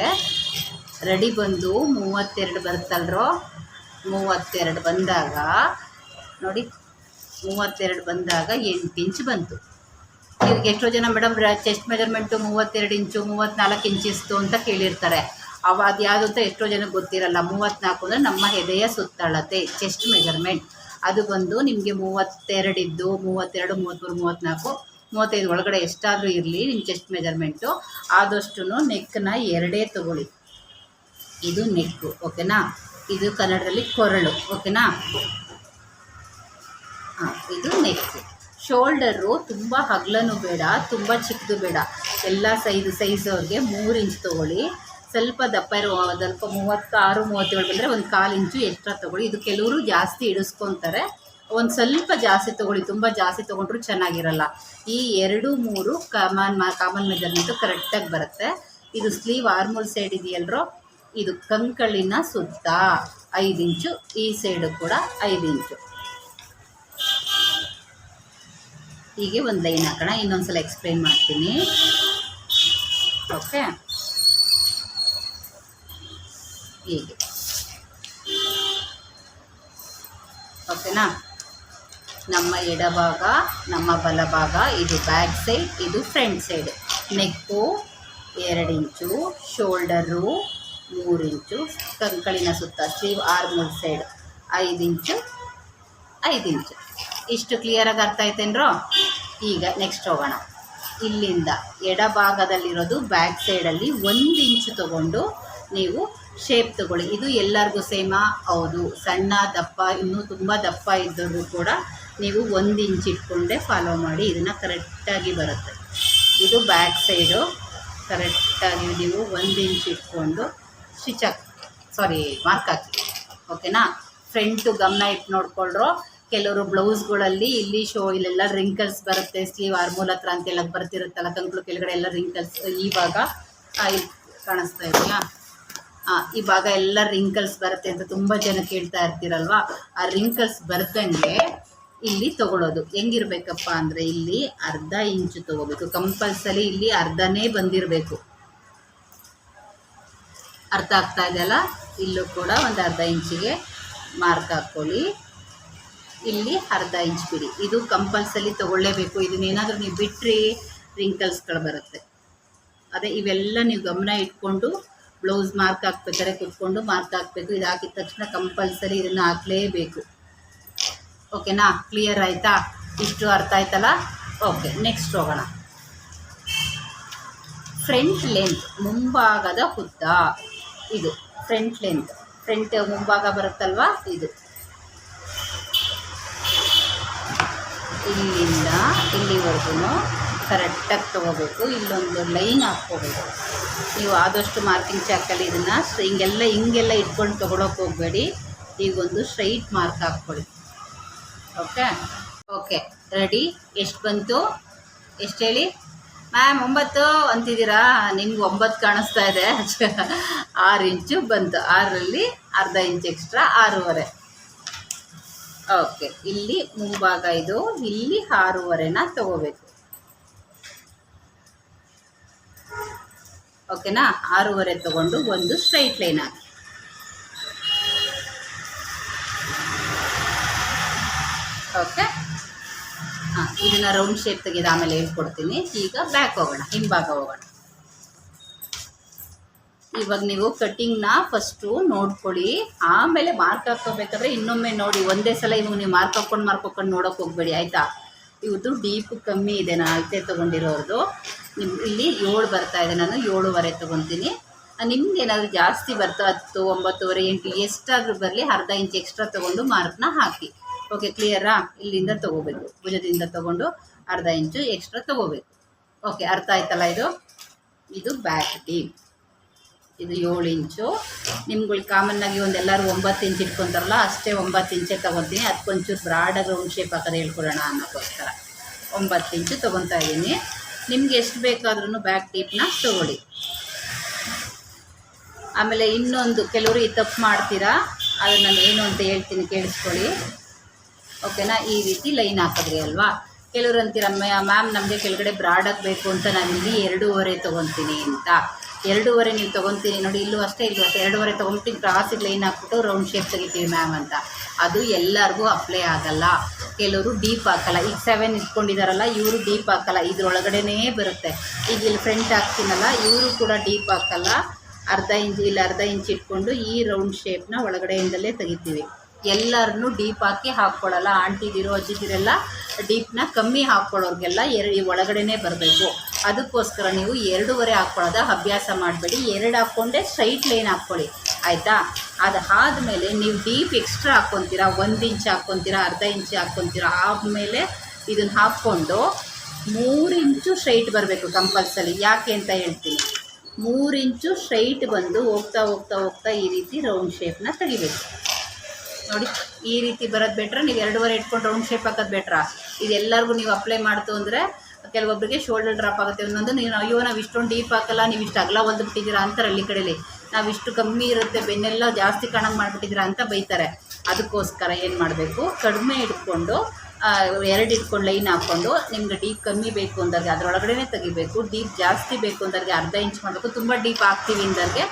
ರೆಡಿ ಬಂದು ಮೂವತ್ತೆರಡು ಬರುತ್ತಲ್ರೋ? ಮೂವತ್ತೆರಡು ಬಂದಾಗ, ನೋಡಿ ಮೂವತ್ತೆರಡು ಬಂದಾಗ ಎಂಟು ಇಂಚ್ ಬಂತು. ಇವ್ರಿಗೆ ಎಷ್ಟೋ ಜನ ಮೇಡಮ್ ಚೆಸ್ಟ್ ಮೆಜರ್ಮೆಂಟು ಮೂವತ್ತೆರಡು ಇಂಚು ಮೂವತ್ತ್ನಾಲ್ಕು ಇಂಚಿಸ್ತು ಅಂತ ಕೇಳಿರ್ತಾರೆ. ಅವ ಅದು ಯಾವುದು ಅಂತ ಎಷ್ಟೋ ಜನಕ್ಕೆ ಗೊತ್ತಿರಲ್ಲ. ಮೂವತ್ತ್ನಾಲ್ಕು ಅಂದರೆ ನಮ್ಮ ಹೆದೆಯ ಸುತ್ತಳತೆ ಚೆಸ್ಟ್ ಮೆಜರ್ಮೆಂಟ್ ಅದು ಬಂದು ನಿಮಗೆ ಮೂವತ್ತೆರಡಿದ್ದು ಮೂವತ್ತೆರಡು ಮೂವತ್ತ್ಮೂರು ಮೂವತ್ತ್ನಾಲ್ಕು ಮೂವತ್ತೈದು ಒಳಗಡೆ ಎಷ್ಟಾದರೂ ಇರಲಿ ನಿಮ್ಮ ಚೆಸ್ಟ್ ಮೆಜರ್ಮೆಂಟು ಆದಷ್ಟು ನೆಕ್ಕನ್ನ ಎರಡೇ ತಗೊಳ್ಳಿ. ಇದು ನೆಕ್ಕು, ಓಕೆನಾ? ಇದು ಕನ್ನಡದಲ್ಲಿ ಕೊರಳು, ಓಕೆನಾ? ಹಾಂ ಇದು ನೆಕ್ಕು ಶೋಲ್ಡರು ತುಂಬ ಹಗ್ಲೂ ಬೇಡ, ತುಂಬ ಚಿಕ್ಕದು ಬೇಡ. ಎಲ್ಲ ಸೈಜ್ ಸೈಜ್ ಅವ್ರಿಗೆ ಮೂರು ಇಂಚ್ ತೊಗೊಳ್ಳಿ. ಸ್ವಲ್ಪ ದಪ್ಪ ಇರೋ, ಸ್ವಲ್ಪ ಮೂವತ್ತಾರು ಮೂವತ್ತೇಳು ಬಂದರೆ ಒಂದು ಕಾಲು ಇಂಚು ಎಕ್ಸ್ಟ್ರಾ ತೊಗೊಳ್ಳಿ. ಇದು ಕೆಲವರು ಜಾಸ್ತಿ ಇಡಿಸ್ಕೊತಾರೆ. ಒಂದು ಸ್ವಲ್ಪ ಜಾಸ್ತಿ ತೊಗೊಳ್ಳಿ, ತುಂಬ ಜಾಸ್ತಿ ತೊಗೊಂಡ್ರು ಚೆನ್ನಾಗಿರಲ್ಲ. ಈ ಎರಡು, ಮೂರು ಕಾಮನ್ ಮಾ ಕಾಮನ್ ಮೆಜರ್ಮೆಂಟು ಕರೆಕ್ಟಾಗಿ ಬರುತ್ತೆ. ಇದು ಸ್ಲೀವ್ ಆರ್ಮೋಲ್ ಸೈಡ್ ಇದೆಯಲ್ರೋ, ಇದು ಕಂಕಳಿನ ಸುತ್ತ ಐದು ಇಂಚು ಈ ಸೈಡು ಕೂಡ ಐದು ಇಂಚು ಹೀಗೆ ಒಂದು ಲೈನ್ ಹಾಕೋಣ, ಇನ್ನೊಂದ್ಸಲ ಎಕ್ಸ್ಪ್ಲೈನ್ ಮಾಡ್ತೀನಿ. ಓಕೆ ಹೀಗೆ. ಓಕೆನಾ ನಮ್ಮ ಎಡಭಾಗ, ನಮ್ಮ ಬಲಭಾಗ, ಇದು ಬ್ಯಾಕ್ ಸೈಡ್ ಇದು ಫ್ರಂಟ್ ಸೈಡ್ ನೆಕ್ಕು ಎರಡು ಇಂಚು ಶೋಲ್ಡರು ಮೂರು ಇಂಚು, ಕಂಕಳಿನ ಸುತ್ತ ಸ್ಲೀವ್ ಮೂರು ಸೈಡ್ ಐದು ಇಂಚು ಐದು ಇಂಚು. ಇಷ್ಟು ಕ್ಲಿಯರಾಗಿ ಅರ್ಥ ಆಯ್ತೇನ್ರೋ? ಈಗ ನೆಕ್ಸ್ಟ್ ಹೋಗೋಣ. ಇಲ್ಲಿಂದ ಎಡಭಾಗದಲ್ಲಿರೋದು ಬ್ಯಾಕ್ ಸೈಡಲ್ಲಿ ಒಂದು ಇಂಚು ತಗೊಂಡು ನೀವು ಶೇಪ್ ತಗೊಳ್ಳಿ. ಇದು ಎಲ್ಲರಿಗೂ ಸೇಮ ಹೌದು. ಸಣ್ಣ, ದಪ್ಪ, ಇನ್ನೂ ತುಂಬ ದಪ್ಪ ಇದ್ದವರು ಕೂಡ ನೀವು ಒಂದು ಇಂಚ್ ಇಟ್ಕೊಂಡೇ ಫಾಲೋ ಮಾಡಿ ಇದನ್ನು ಕರೆಕ್ಟಾಗಿ ಬರುತ್ತೆ. ಇದು ಬ್ಯಾಕ್ ಸೈಡು ಕರೆಕ್ಟಾಗಿ ನೀವು ಒಂದು ಇಂಚ್ ಇಟ್ಕೊಂಡು ಸ್ಟಿಚ್ ಹಾಕಿ ಸಾರಿ ಮಾರ್ಕ್ ಹಾಕಿ. ಓಕೆನಾ ಫ್ರೆಂಟು ಗಮನ ಇಟ್ಟು ನೋಡ್ಕೊಳ್ರೋ. ಕೆಲವರು ಬ್ಲೌಸ್ಗಳಲ್ಲಿ ಇಲ್ಲಿ ಶೋ, ಇಲ್ಲೆಲ್ಲ ರಿಂಕಲ್ಸ್ ಬರುತ್ತೆ ಸ್ಲೀವ್ ಆರ್ಮೂಲ್ ಹತ್ರ ಅಂತೆಲ್ಲ ಬರ್ತಿರುತ್ತಲ್ಲ ಕಂಕ್ಳು ಕೆಳಗಡೆ ಎಲ್ಲ ರಿಂಕಲ್ಸ್ ಈ ಭಾಗ ಕಾಣಿಸ್ತಾ ಇದೆಯಾ? ಈ ಭಾಗ ಎಲ್ಲ ರಿಂಕಲ್ಸ್ ಬರುತ್ತೆ ಅಂತ ತುಂಬ ಜನ ಕೇಳ್ತಾ ಇರ್ತೀರಲ್ವಾ? ಆ ರಿಂಕಲ್ಸ್ ಬರ್ದಂಗೆ ಇಲ್ಲಿ ತಗೊಳ್ಳೋದು. ಹೆಂಗಿರ್ಬೇಕಪ್ಪ ಅಂದರೆ ಇಲ್ಲಿ ಅರ್ಧ ಇಂಚು ತಗೋಬೇಕು. ಕಂಪಲ್ಸರಿ ಇಲ್ಲಿ ಅರ್ಧನೇ ಬಂದಿರಬೇಕು. ಅರ್ಥ ಆಗ್ತಾ ಇದೆಯಲ್ಲ ಇಲ್ಲೂ ಕೂಡ ಒಂದು ಅರ್ಧ ಇಂಚಿಗೆ ಮಾರ್ಕ್ ಹಾಕ್ಕೊಳ್ಳಿ. ಇಲ್ಲಿ ಅರ್ಧ ಇಂಚ್ ಬಿಡಿ. ಇದು ಕಂಪಲ್ಸರಿ ತಗೊಳ್ಳೇಬೇಕು. ಇದನ್ನೇನಾದರೂ ನೀವು ಬಿಟ್ಟರೆ ರಿಂಕಲ್ಸ್ಗಳು ಬರುತ್ತೆ. ಅದೇ ಇವೆಲ್ಲ ನೀವು ಗಮನ ಇಟ್ಕೊಂಡು ಬ್ಲೌಸ್ ಮಾರ್ಕ್ ಹಾಕ್ಬೇಕಾದ್ರೆ ಕುತ್ಕೊಂಡು ಮಾರ್ಕ್ ಹಾಕಬೇಕು. ಇದು ಹಾಕಿದ ತಕ್ಷಣ ಕಂಪಲ್ಸರಿ ಇದನ್ನು ಹಾಕಲೇಬೇಕು. ಓಕೆನಾ ಕ್ಲಿಯರ್ ಆಯಿತಾ? ಇಷ್ಟು ಅರ್ಥ ಆಯ್ತಲ್ಲ? ಓಕೆ ನೆಕ್ಸ್ಟ್ ಹೋಗೋಣ. ಫ್ರಂಟ್ ಲೆಂತ್ ಮುಂಭಾಗದ ಉದ್ದ ಇದು ಫ್ರಂಟ್ ಲೆಂತ್ ಫ್ರಂಟ್ ಮುಂಭಾಗ ಬರುತ್ತಲ್ವಾ? ಇದು. ಇಲ್ಲಿಂದ ಇಲ್ಲಿವರೆಗೂ ಕರೆಕ್ಟಾಗಿ ತೊಗೋಬೇಕು, ಇಲ್ಲೊಂದು ಲೈನ್ ಹಾಕ್ಕೋಬೇಕು. ನೀವು ಆದಷ್ಟು ಮಾರ್ಕಿಂಗ್ ಚಾಕಲ್ಲಿ ಇದನ್ನು ಹಿಂಗೆಲ್ಲ ಹಿಂಗೆಲ್ಲ ಇಟ್ಕೊಂಡು ತೊಗೊಳಕ್ಕೆ ಹೋಗಬೇಡಿ. ಈಗೊಂದು ಸ್ಟ್ರೈಟ್ ಮಾರ್ಕ್ ಹಾಕ್ಕೊಳ್ಳಿ. ಓಕೆ? Okay, ready? ಎಷ್ಟು ಬಂತು? ಎಷ್ಟು ಹೇಳಿ? ಮ್ಯಾಮ್, ಒಂಬತ್ತು ಅಂತಿದ್ದೀರಾ? ನಿಮ್ಗೆ ಒಂಬತ್ತು ಕಾಣಿಸ್ತಾ ಇದೆ. ಆರು ಇಂಚು ಬಂತು. ಆರರಲ್ಲಿ ಅರ್ಧ ಇಂಚ್ ಎಕ್ಸ್ಟ್ರಾ, ಆರೂವರೆ. ಓಕೆ, ಇಲ್ಲಿ ಮುಂಭಾಗ ಇದು, ಇಲ್ಲಿ ಆರೂವರೆನ ತಗೋಬೇಕು. ಓಕೆನಾ, ಆರೂವರೆ ತಗೊಂಡು ಒಂದು ಸ್ಟ್ರೈಟ್ ಲೈನ್ ಹಾಕಿ. ಓಕೆ, ಹಾಂ, ಇದನ್ನ ರೌಂಡ್ ಶೇಪ್ ತೆಗೆದು ಆಮೇಲೆ ಹೇಳ್ಕೊಡ್ತೀನಿ. ಈಗ ಬ್ಯಾಕ್ ಹೋಗೋಣ, ಹಿಂಭಾಗ ಹೋಗೋಣ. ಇವಾಗ ನೀವು ಕಟ್ಟಿಂಗ್ನ ಫಸ್ಟು ನೋಡ್ಕೊಳ್ಳಿ. ಆಮೇಲೆ ಮಾರ್ಕ್ ಹಾಕೋಬೇಕಾದ್ರೆ ಇನ್ನೊಮ್ಮೆ ನೋಡಿ, ಒಂದೇ ಸಲ ಇವಾಗ ನೀವು ಮಾರ್ಕ್ ಹಾಕ್ಕೊಂಡು ಮಾರ್ಕ್ ಹಾಕ್ಕೊಂಡು ನೋಡೋಕೆ ಹೋಗ್ಬೇಡಿ, ಆಯಿತಾ? ಇವತ್ತು ಡೀಪ್ ಕಮ್ಮಿ ಇದೆ ನಾನು ಅಳತೆ ತೊಗೊಂಡಿರೋದು ನಿಮ್, ಇಲ್ಲಿ ಏಳು ಬರ್ತಾ ಇದೆ, ನಾನು ಏಳುವರೆ ತೊಗೊತೀನಿ. ನಿಮ್ಗೆ ಏನಾದರೂ ಜಾಸ್ತಿ ಬರ್ತಾ, ಹತ್ತು, ಒಂಬತ್ತುವರೆ, ಎಂಟು, ಎಷ್ಟಾದರೂ ಬರಲಿ, ಅರ್ಧ ಇಂಚ್ ಎಕ್ಸ್ಟ್ರಾ ತೊಗೊಂಡು ಮಾರ್ಕ್ನ ಹಾಕಿ. ಓಕೆ ಕ್ಲಿಯರಾ ಇಲ್ಲಿಂದ ತೊಗೋಬೇಕು. ಭುಜದಿಂದ ತೊಗೊಂಡು ಅರ್ಧ ಇಂಚು ಎಕ್ಸ್ಟ್ರಾ ತೊಗೋಬೇಕು. ಓಕೆ ಅರ್ಥ ಆಯ್ತಲ್ಲ ಇದು? ಇದು ಬ್ಯಾಕ್ ಡೀಪ್ ಇದು ಏಳು ಇಂಚು. ನಿಮ್ಗಳು ಕಾಮನ್ನಾಗಿ ಒಂದು ಎಲ್ಲರೂ ಒಂಬತ್ತು ಇಂಚ್ ಇಟ್ಕೊಂತಾರಲ್ಲ, ಅಷ್ಟೇ ಒಂಬತ್ತು ಇಂಚೇ ತೊಗೊತೀನಿ ಅದಕ್ಕೊಂಚೂರು ಬ್ರಾಡಾಗಿ ರೌಂಡ್ ಶೇಪ್ ಹಾಕೋದು ಹೇಳ್ಕೊಡೋಣ ಅನ್ನೋಕ್ಕೋಸ್ಕರ. ಒಂಬತ್ತು ಇಂಚು ತೊಗೊತಾ ಇದ್ದೀನಿ. ನಿಮ್ಗೆ ಎಷ್ಟು ಬೇಕಾದ್ರೂ ಬ್ಯಾಕ್ ಟೀಪ್ನ ತೊಗೊಳ್ಳಿ. ಆಮೇಲೆ ಇನ್ನೊಂದು, ಕೆಲವರು ಈ ತಪ್ಪು ಮಾಡ್ತೀರಾ ಅದು ನಾನು ಏನು ಅಂತ ಹೇಳ್ತೀನಿ ಕೇಳಿಸ್ಕೊಳ್ಳಿ. ಓಕೆನಾ? ಈ ರೀತಿ ಲೈನ್ ಹಾಕಿದ್ರಿ ಅಲ್ವಾ? ಕೆಲವರು ಅಂತೀರ ಮ್ಯಾಮ್, ನಮಗೆ ಕೆಳಗಡೆ ಬ್ರಾಡಾಗಿ ಬೇಕು ಅಂತ ನಾನಿಲ್ಲಿ ಎರಡೂವರೆ ತೊಗೊತೀನಿ ಅಂತ. ಎರಡೂವರೆ ನೀವು ತೊಗೊತೀನಿ ನೋಡಿ, ಇಲ್ಲೂ ಅಷ್ಟೇ ಇಲ್ಲೂ ಅಷ್ಟೇ. ಎರಡೂವರೆ ತೊಗೊಂಬಿಟ್ಟು ಕ್ರಾಸಿಗೆ ಲೈನ್ ಹಾಕ್ಬಿಟ್ಟು ರೌಂಡ್ ಶೇಪ್ ತೆಗಿತೀವಿ ಮ್ಯಾಮ್ ಅಂತ. ಅದು ಎಲ್ಲರಿಗೂ ಅಪ್ಲೈ ಆಗಲ್ಲ. ಕೆಲವರು ಡೀಪ್ ಹಾಕಲ್ಲ. ಈಗ ಸೆವೆನ್ ಇಟ್ಕೊಂಡಿದಾರಲ್ಲ, ಇವರು ಡೀಪ್ ಹಾಕಲ್ಲ. ಇದ್ರೊಳಗಡೆನೇ ಬರುತ್ತೆ. ಈಗ ಇಲ್ಲಿ ಫ್ರಂಟ್ ಹಾಕ್ತೀನಲ್ಲ, ಇವರು ಕೂಡ ಡೀಪ್ ಹಾಕಲ್ಲ. ಅರ್ಧ ಇಂಚ್ ಇಲ್ಲಿ ಅರ್ಧ ಇಂಚ್ ಇಟ್ಕೊಂಡು ಈ ರೌಂಡ್ ಶೇಪ್ನ ಒಳಗಡೆಯಿಂದಲೇ ತೆಗಿತೀವಿ. ಎಲ್ಲರನ್ನೂ ಡೀಪ್ ಹಾಕಿ ಹಾಕ್ಕೊಳ್ಳಲ್ಲ ಆಂಟಿದಿರು, ಅಜ್ಜಿದಿರೆಲ್ಲ ಡೀಪ್ನ ಕಮ್ಮಿ ಹಾಕ್ಕೊಳ್ಳೋರಿಗೆಲ್ಲ ಎರಡು ಒಳಗಡೆನೇ ಬರಬೇಕು. ಅದಕ್ಕೋಸ್ಕರ ನೀವು ಎರಡೂವರೆ ಹಾಕ್ಕೊಳ್ಳೋದ ಅಭ್ಯಾಸ ಮಾಡಬೇಡಿ. ಎರಡು ಹಾಕ್ಕೊಂಡೆ ಸ್ಟ್ರೈಟ್ ಲೈನ್ ಹಾಕ್ಕೊಳ್ಳಿ. ಆಯಿತಾ? ಅದು ಆದಮೇಲೆ ನೀವು ಡೀಪ್ ಎಕ್ಸ್ಟ್ರಾ ಹಾಕ್ಕೊತೀರಾ, ಒಂದು ಇಂಚ್ ಹಾಕ್ಕೊತೀರಾ, ಅರ್ಧ ಇಂಚ್ ಹಾಕ್ಕೊತೀರಾ, ಆದಮೇಲೆ ಇದನ್ನು ಹಾಕ್ಕೊಂಡು ಮೂರು ಇಂಚು ಸ್ಟ್ರೈಟ್ ಬರಬೇಕು ಕಂಪಲ್ಸರಿ ಯಾಕೆ ಅಂತ ಹೇಳ್ತೀನಿ. ಮೂರು ಇಂಚು ಸ್ಟ್ರೈಟ್ ಬಂದು ಹೋಗ್ತಾ ಹೋಗ್ತಾ ಹೋಗ್ತಾ ಈ ರೀತಿ ರೌಂಡ್ ಶೇಪ್ನ ತೆಗಿಬೇಕು. ನೋಡಿ, ಈ ರೀತಿ ಬರೋದು ಬೆಟ್ರೆ ನೀವು ಎರಡೂವರೆ ಇಟ್ಕೊಂಡು ರೌಂಡ್ ಶೇಪ್ ಹಾಕೋದು ಬೆಟ್ರಾ ಇದೆಲ್ಲರಿಗೂ ನೀವು ಅಪ್ಲೈ ಮಾಡ್ತು ಅಂದರೆ ಕೆಲವೊಬ್ಬರಿಗೆ ಶೋಲ್ಡರ್ ಡ್ರಾಪ್ ಆಗುತ್ತೆ. ಒಂದೊಂದು ನೀವು ಅಯ್ಯೋ, ನಾವು ಇಷ್ಟೊಂದು ಡೀಪ್ ಹಾಕಲ್ಲ, ನೀವು ಇಷ್ಟು ಅಗಲ ಬಿಟ್ಟಿದ್ದೀರಾ ಅಂತಾರೆ ಹಳ್ಳಿ ಕಡೆಯಲ್ಲಿ ನಾವು ಇಷ್ಟು ಕಮ್ಮಿ ಇರುತ್ತೆ, ಬೆನ್ನೆಲ್ಲ ಜಾಸ್ತಿ ಕಾಣಂಗೆ ಮಾಡಿಬಿಟ್ಟಿದ್ದೀರಾ ಅಂತ ಬೈತಾರೆ. ಅದಕ್ಕೋಸ್ಕರ ಏನು ಮಾಡಬೇಕು? ಕಡಿಮೆ ಇಟ್ಕೊಂಡು ಎರಡು ಇಟ್ಕೊಂಡು ಲೈನ್ ಹಾಕ್ಕೊಂಡು ನಿಮ್ಗೆ ಡೀಪ್ ಕಮ್ಮಿ ಬೇಕು ಅಂದರ್ಗೆ ಅದರೊಳಗಡೆ ತೆಗಿಬೇಕು. ಡೀಪ್ ಜಾಸ್ತಿ ಬೇಕು ಅಂದರ್ಗೆ ಅರ್ಧ ಇಂಚ್ ಮಾಡಬೇಕು. ತುಂಬ ಡೀಪ್ ಹಾಕ್ತೀವಿ ಅಂದರ್ಗೆ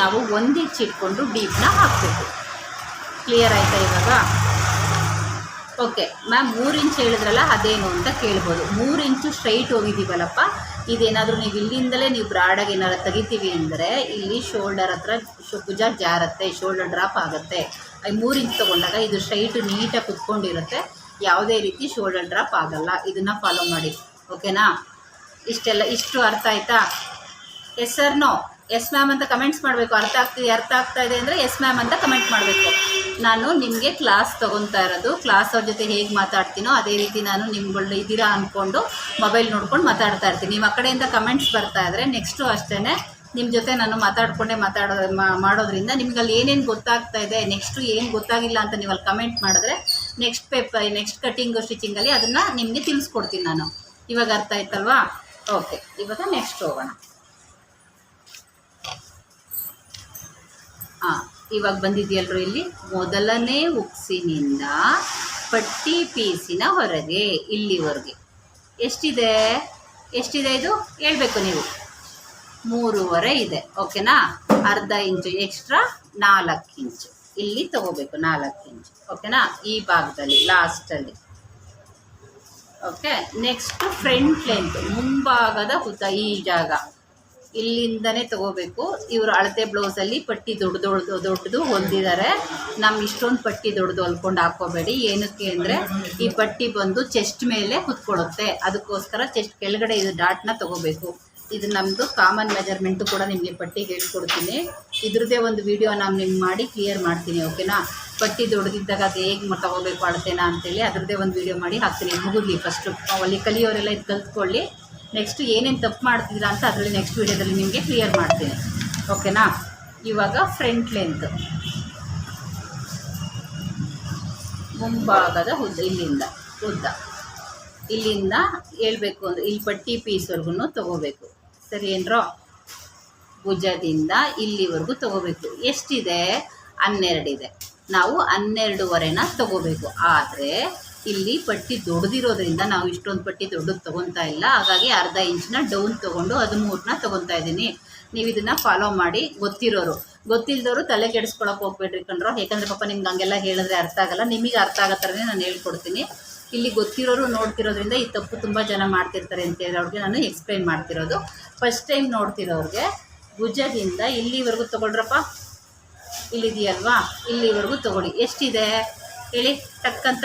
ನಾವು ಒಂದು ಇಂಚ್ ಇಟ್ಕೊಂಡು ಡೀಪ್ನ ಹಾಕಬೇಕು. ಕ್ಲಿಯರ್ ಆಯಿತಾ ಇವಾಗ? ಓಕೆ ಮ್ಯಾಮ್ ಮೂರು ಇಂಚ್ ಹೇಳಿದ್ರಲ್ಲ, ಅದೇನು ಅಂತ ಕೇಳ್ಬೋದು. ಮೂರು ಇಂಚು ಸ್ಟ್ರೈಟ್ ಹೋಗಿದ್ದೀವಲ್ಲಪ್ಪ. ಇದೇನಾದರೂ ನೀವು ಇಲ್ಲಿಂದಲೇ ನೀವು ಬ್ರಾಡಾಗಿ ಏನಾದ್ರು ತೆಗಿತೀವಿ ಅಂದರೆ, ಇಲ್ಲಿ ಶೋಲ್ಡರ್ ಹತ್ರ ಭುಜ ಜಾರತ್ತೆ ಶೋಲ್ಡರ್ ಡ್ರಾಪ್ ಆಗುತ್ತೆ. ಮೂರು ಇಂಚ್ ತೊಗೊಂಡಾಗ ಇದು ಸ್ಟ್ರೈಟು ನೀಟಾಗಿ ಕುತ್ಕೊಂಡಿರುತ್ತೆ. ಯಾವುದೇ ರೀತಿ ಶೋಲ್ಡರ್ ಡ್ರಾಪ್ ಆಗಲ್ಲ. ಇದನ್ನು ಫಾಲೋ ಮಾಡಿ. ಓಕೆನಾ ಇಷ್ಟೆಲ್ಲ, ಇಷ್ಟು ಅರ್ಥ ಆಯ್ತಾ? ಎಸ್ ಸರ್ನೋ ಎಸ್ ಮ್ಯಾಮ್ ಅಂತ ಕಮೆಂಟ್ಸ್ ಮಾಡಬೇಕು. ಅರ್ಥ ಆಗ್ತಿದೆ ಅರ್ಥ ಆಗ್ತಾ ಇದೆ ಅಂದರೆ ಎಸ್ ಮ್ಯಾಮ್ ಅಂತ ಕಮೆಂಟ್ ಮಾಡಬೇಕು. ನಾನು ನಿಮಗೆ ಕ್ಲಾಸ್ ತೊಗೊತಾ ಇರೋದು. ಕ್ಲಾಸ್ ಅವ್ರ ಜೊತೆ ಹೇಗೆ ಮಾತಾಡ್ತೀನೋ ಅದೇ ರೀತಿ ನಾನು ನಿಮ್ಗಳು ಇದ್ದೀರಾ ಅಂದ್ಕೊಂಡು ಮೊಬೈಲ್ ನೋಡ್ಕೊಂಡು ಮಾತಾಡ್ತಾ ಇರ್ತೀನಿ. ನಿಮ್ಮ ಕಡೆಯಿಂದ ಕಮೆಂಟ್ಸ್ ಬರ್ತಾ ಇದ್ದರೆ ನೆಕ್ಸ್ಟು ಅಷ್ಟೇ ನಿಮ್ಮ ಜೊತೆ ನಾನು ಮಾತಾಡ್ಕೊಂಡೆ ಮಾತಾಡೋ ಮಾಡೋದ್ರಿಂದ ನಿಮ್ಗೆ ಅಲ್ಲಿ ಏನೇನು ಗೊತ್ತಾಗ್ತಾ ಇದೆ ನೆಕ್ಸ್ಟು ಏನು ಗೊತ್ತಾಗಿಲ್ಲ ಅಂತ ನೀವು ಅಲ್ಲಿ ಕಮೆಂಟ್ ಮಾಡಿದ್ರೆ ನೆಕ್ಸ್ಟ್ ಪೇಪ ನೆಕ್ಸ್ಟ್ ಕಟ್ಟಿಂಗು ಸ್ಟಿಚಿಂಗಲ್ಲಿ ಅದನ್ನು ನಿಮಗೆ ತಿಳಿಸ್ಕೊಡ್ತೀನಿ ನಾನು. ಇವಾಗ ಅರ್ಥ ಆಯ್ತಲ್ವಾ? ಓಕೆ ಇವಾಗ ನೆಕ್ಸ್ಟ್ ಹೋಗೋಣ. ಹಾಂ ಇವಾಗ ಬಂದಿದೆಯಲ್ರು ಇಲ್ಲಿ? ಮೊದಲನೇ ಉಕ್ಸಿನಿಂದ ಪಟ್ಟಿ ಪೀಸಿನ ಹೊರಗೆ, ಇಲ್ಲಿವರೆಗೆ. ಎಷ್ಟಿದೆ? ಎಷ್ಟಿದೆ ಇದು? ಹೇಳ್ಬೇಕು ನೀವು. ಮೂರುವರೆ ಇದೆ, ಓಕೆನಾ? ಅರ್ಧ ಇಂಚು ಎಕ್ಸ್ಟ್ರಾ ನಾಲ್ಕು ಇಂಚು. ಇಲ್ಲಿ ತಗೋಬೇಕು ನಾಲ್ಕು ಇಂಚು, ಓಕೆನಾ? ಈ ಭಾಗದಲ್ಲಿ, ಲಾಸ್ಟಲ್ಲಿ. ಓಕೆ, ನೆಕ್ಸ್ಟ್ ಫ್ರಂಟ್ ಲೆಂತ್, ಮುಂಭಾಗದ ಹುತ್ತ ಈ ಜಾಗ. ಇಲ್ಲಿಂದನೇ ತಗೋಬೇಕು. ಇವರು ಅಳತೆ ಬ್ಲೌಸಲ್ಲಿ ಪಟ್ಟಿ ದೊಡ್ಡ ದೊಡ್ಡದು ದೊಡ್ಡದು ಹೊಂದಿದ್ದಾರೆ ನಮ್ಮ ಇಷ್ಟೊಂದು ಪಟ್ಟಿ ದೊಡ್ಡದು ಹೊಲ್ಕೊಂಡು ಹಾಕೋಬೇಡಿ ಏನಕ್ಕೆ ಅಂದರೆ ಈ ಪಟ್ಟಿ ಬಂದು ಚೆಸ್ಟ್ ಮೇಲೆ ಕುತ್ಕೊಳ್ಳುತ್ತೆ ಅದಕ್ಕೋಸ್ಕರ ಚೆಸ್ಟ್ ಕೆಳಗಡೆ ಇದು ಡಾಟ್ನ ತಗೋಬೇಕು. ಇದು ನಮ್ಮದು ಕಾಮನ್ ಮೆಜರ್ಮೆಂಟು ಕೂಡ ನಿಮಗೆ ಪಟ್ಟಿ ಹೇಳ್ಕೊಡ್ತೀನಿ. ಇದ್ರದ್ದೇ ಒಂದು ವಿಡಿಯೋ ನಾನು ನಿಮ್ಗೆ ಮಾಡಿ ಕ್ಲಿಯರ್ ಮಾಡ್ತೀನಿ ಓಕೆನಾ ಪಟ್ಟಿ ದೊಡ್ಡದಿದ್ದಾಗ ಅದು ಹೇಗೆ ತಗೋಬೇಕು ಅಳತೆನಾ ಅಂತೇಳಿ ಅದ್ರದ್ದೇ ಒಂದು ವಿಡಿಯೋ ಮಾಡಿ ಹಾಕ್ತೀನಿ. ಮುಗಿದ್ಲಿ ಫಸ್ಟು ಅಲ್ಲಿ ಕಲಿಯೋರೆಲ್ಲ ಇದು ಕಲ್ತ್ಕೊಳ್ಳಿ. ನೆಕ್ಸ್ಟ್ ಏನೇನು ತಪ್ಪು ಮಾಡ್ತಿದ್ದೀರಾ ಅಂತ ಅದರಲ್ಲಿ ನೆಕ್ಸ್ಟ್ ವೀಡಿಯೋದಲ್ಲಿ ನಿಮಗೆ ಕ್ಲಿಯರ್ ಮಾಡ್ತೀನಿ. ಓಕೆನಾ ಇವಾಗ ಫ್ರಂಟ್ ಲೆಂತ್ ಮುಂಭಾಗದ ಉದ್ದ, ಇಲ್ಲಿಂದ ಉದ್ದ. ಇಲ್ಲಿಂದ ಹೇಳ್ಬೇಕು ಅಂದರೆ ಇಲ್ಲಿ ಪಟ್ಟಿ ಪೀಸ್ವರೆಗೂ ತಗೋಬೇಕು. ಸರಿ ಏನರೋ ಭುಜದಿಂದ ಇಲ್ಲಿವರೆಗೂ ತಗೋಬೇಕು. ಎಷ್ಟಿದೆ? ಹನ್ನೆರಡಿದೆ. ನಾವು ಹನ್ನೆರಡುವರೆನ ತಗೋಬೇಕು. ಆದರೆ ಇಲ್ಲಿ ಪಟ್ಟಿ ದೊಡ್ಡದಿರೋದ್ರಿಂದ ನಾವು ಇಷ್ಟೊಂದು ಪಟ್ಟಿ ದೊಡ್ಡದು ತೊಗೊತಾ ಇಲ್ಲ. ಹಾಗಾಗಿ ಅರ್ಧ ಇಂಚ್ನ ಡೌನ್ ತೊಗೊಂಡು ಹದಿಮೂರನ್ನ ತೊಗೊತಾ ಇದ್ದೀನಿ. ನೀವು ಇದನ್ನು ಫಾಲೋ ಮಾಡಿ ಗೊತ್ತಿರೋರು. ಗೊತ್ತಿಲ್ಲದವರು ತಲೆ ಕೆಡಿಸ್ಕೊಳಕ್ಕೆ ಹೋಗ್ಬೇಡ್ರಿ ಕಣ್ರೋ. ಯಾಕಂದರೆ ಪಾಪ ನಿಮ್ಗೆ ಹಂಗೆಲ್ಲ ಹೇಳಿದ್ರೆ ಅರ್ಥ ಆಗಲ್ಲ. ನಿಮಗೆ ಅರ್ಥ ಆಗೋ ಥರನೇ ನಾನು ಹೇಳ್ಕೊಡ್ತೀನಿ. ಇಲ್ಲಿ ಗೊತ್ತಿರೋರು ನೋಡ್ತಿರೋದ್ರಿಂದ ಈ ತಪ್ಪು ತುಂಬ ಜನ ಮಾಡ್ತಿರ್ತಾರೆ ಅಂತ ಹೇಳಿ ಅವ್ರಿಗೆ ನಾನು ಎಕ್ಸ್ಪ್ಲೈನ್ ಮಾಡ್ತಿರೋದು. ಫಸ್ಟ್ ಟೈಮ್ ನೋಡ್ತಿರೋರಿಗೆ ಭುಜದಿಂದ ಇಲ್ಲಿವರೆಗೂ ತೊಗೊಳ್ರಪ್ಪ. ಇಲ್ಲಿದೆಯಲ್ವಾ? ಇಲ್ಲಿವರೆಗೂ ತೊಗೊಳ್ಳಿ. ಎಷ್ಟಿದೆ? ಹೇಳಿ, ಟಕ್ಕಂತ.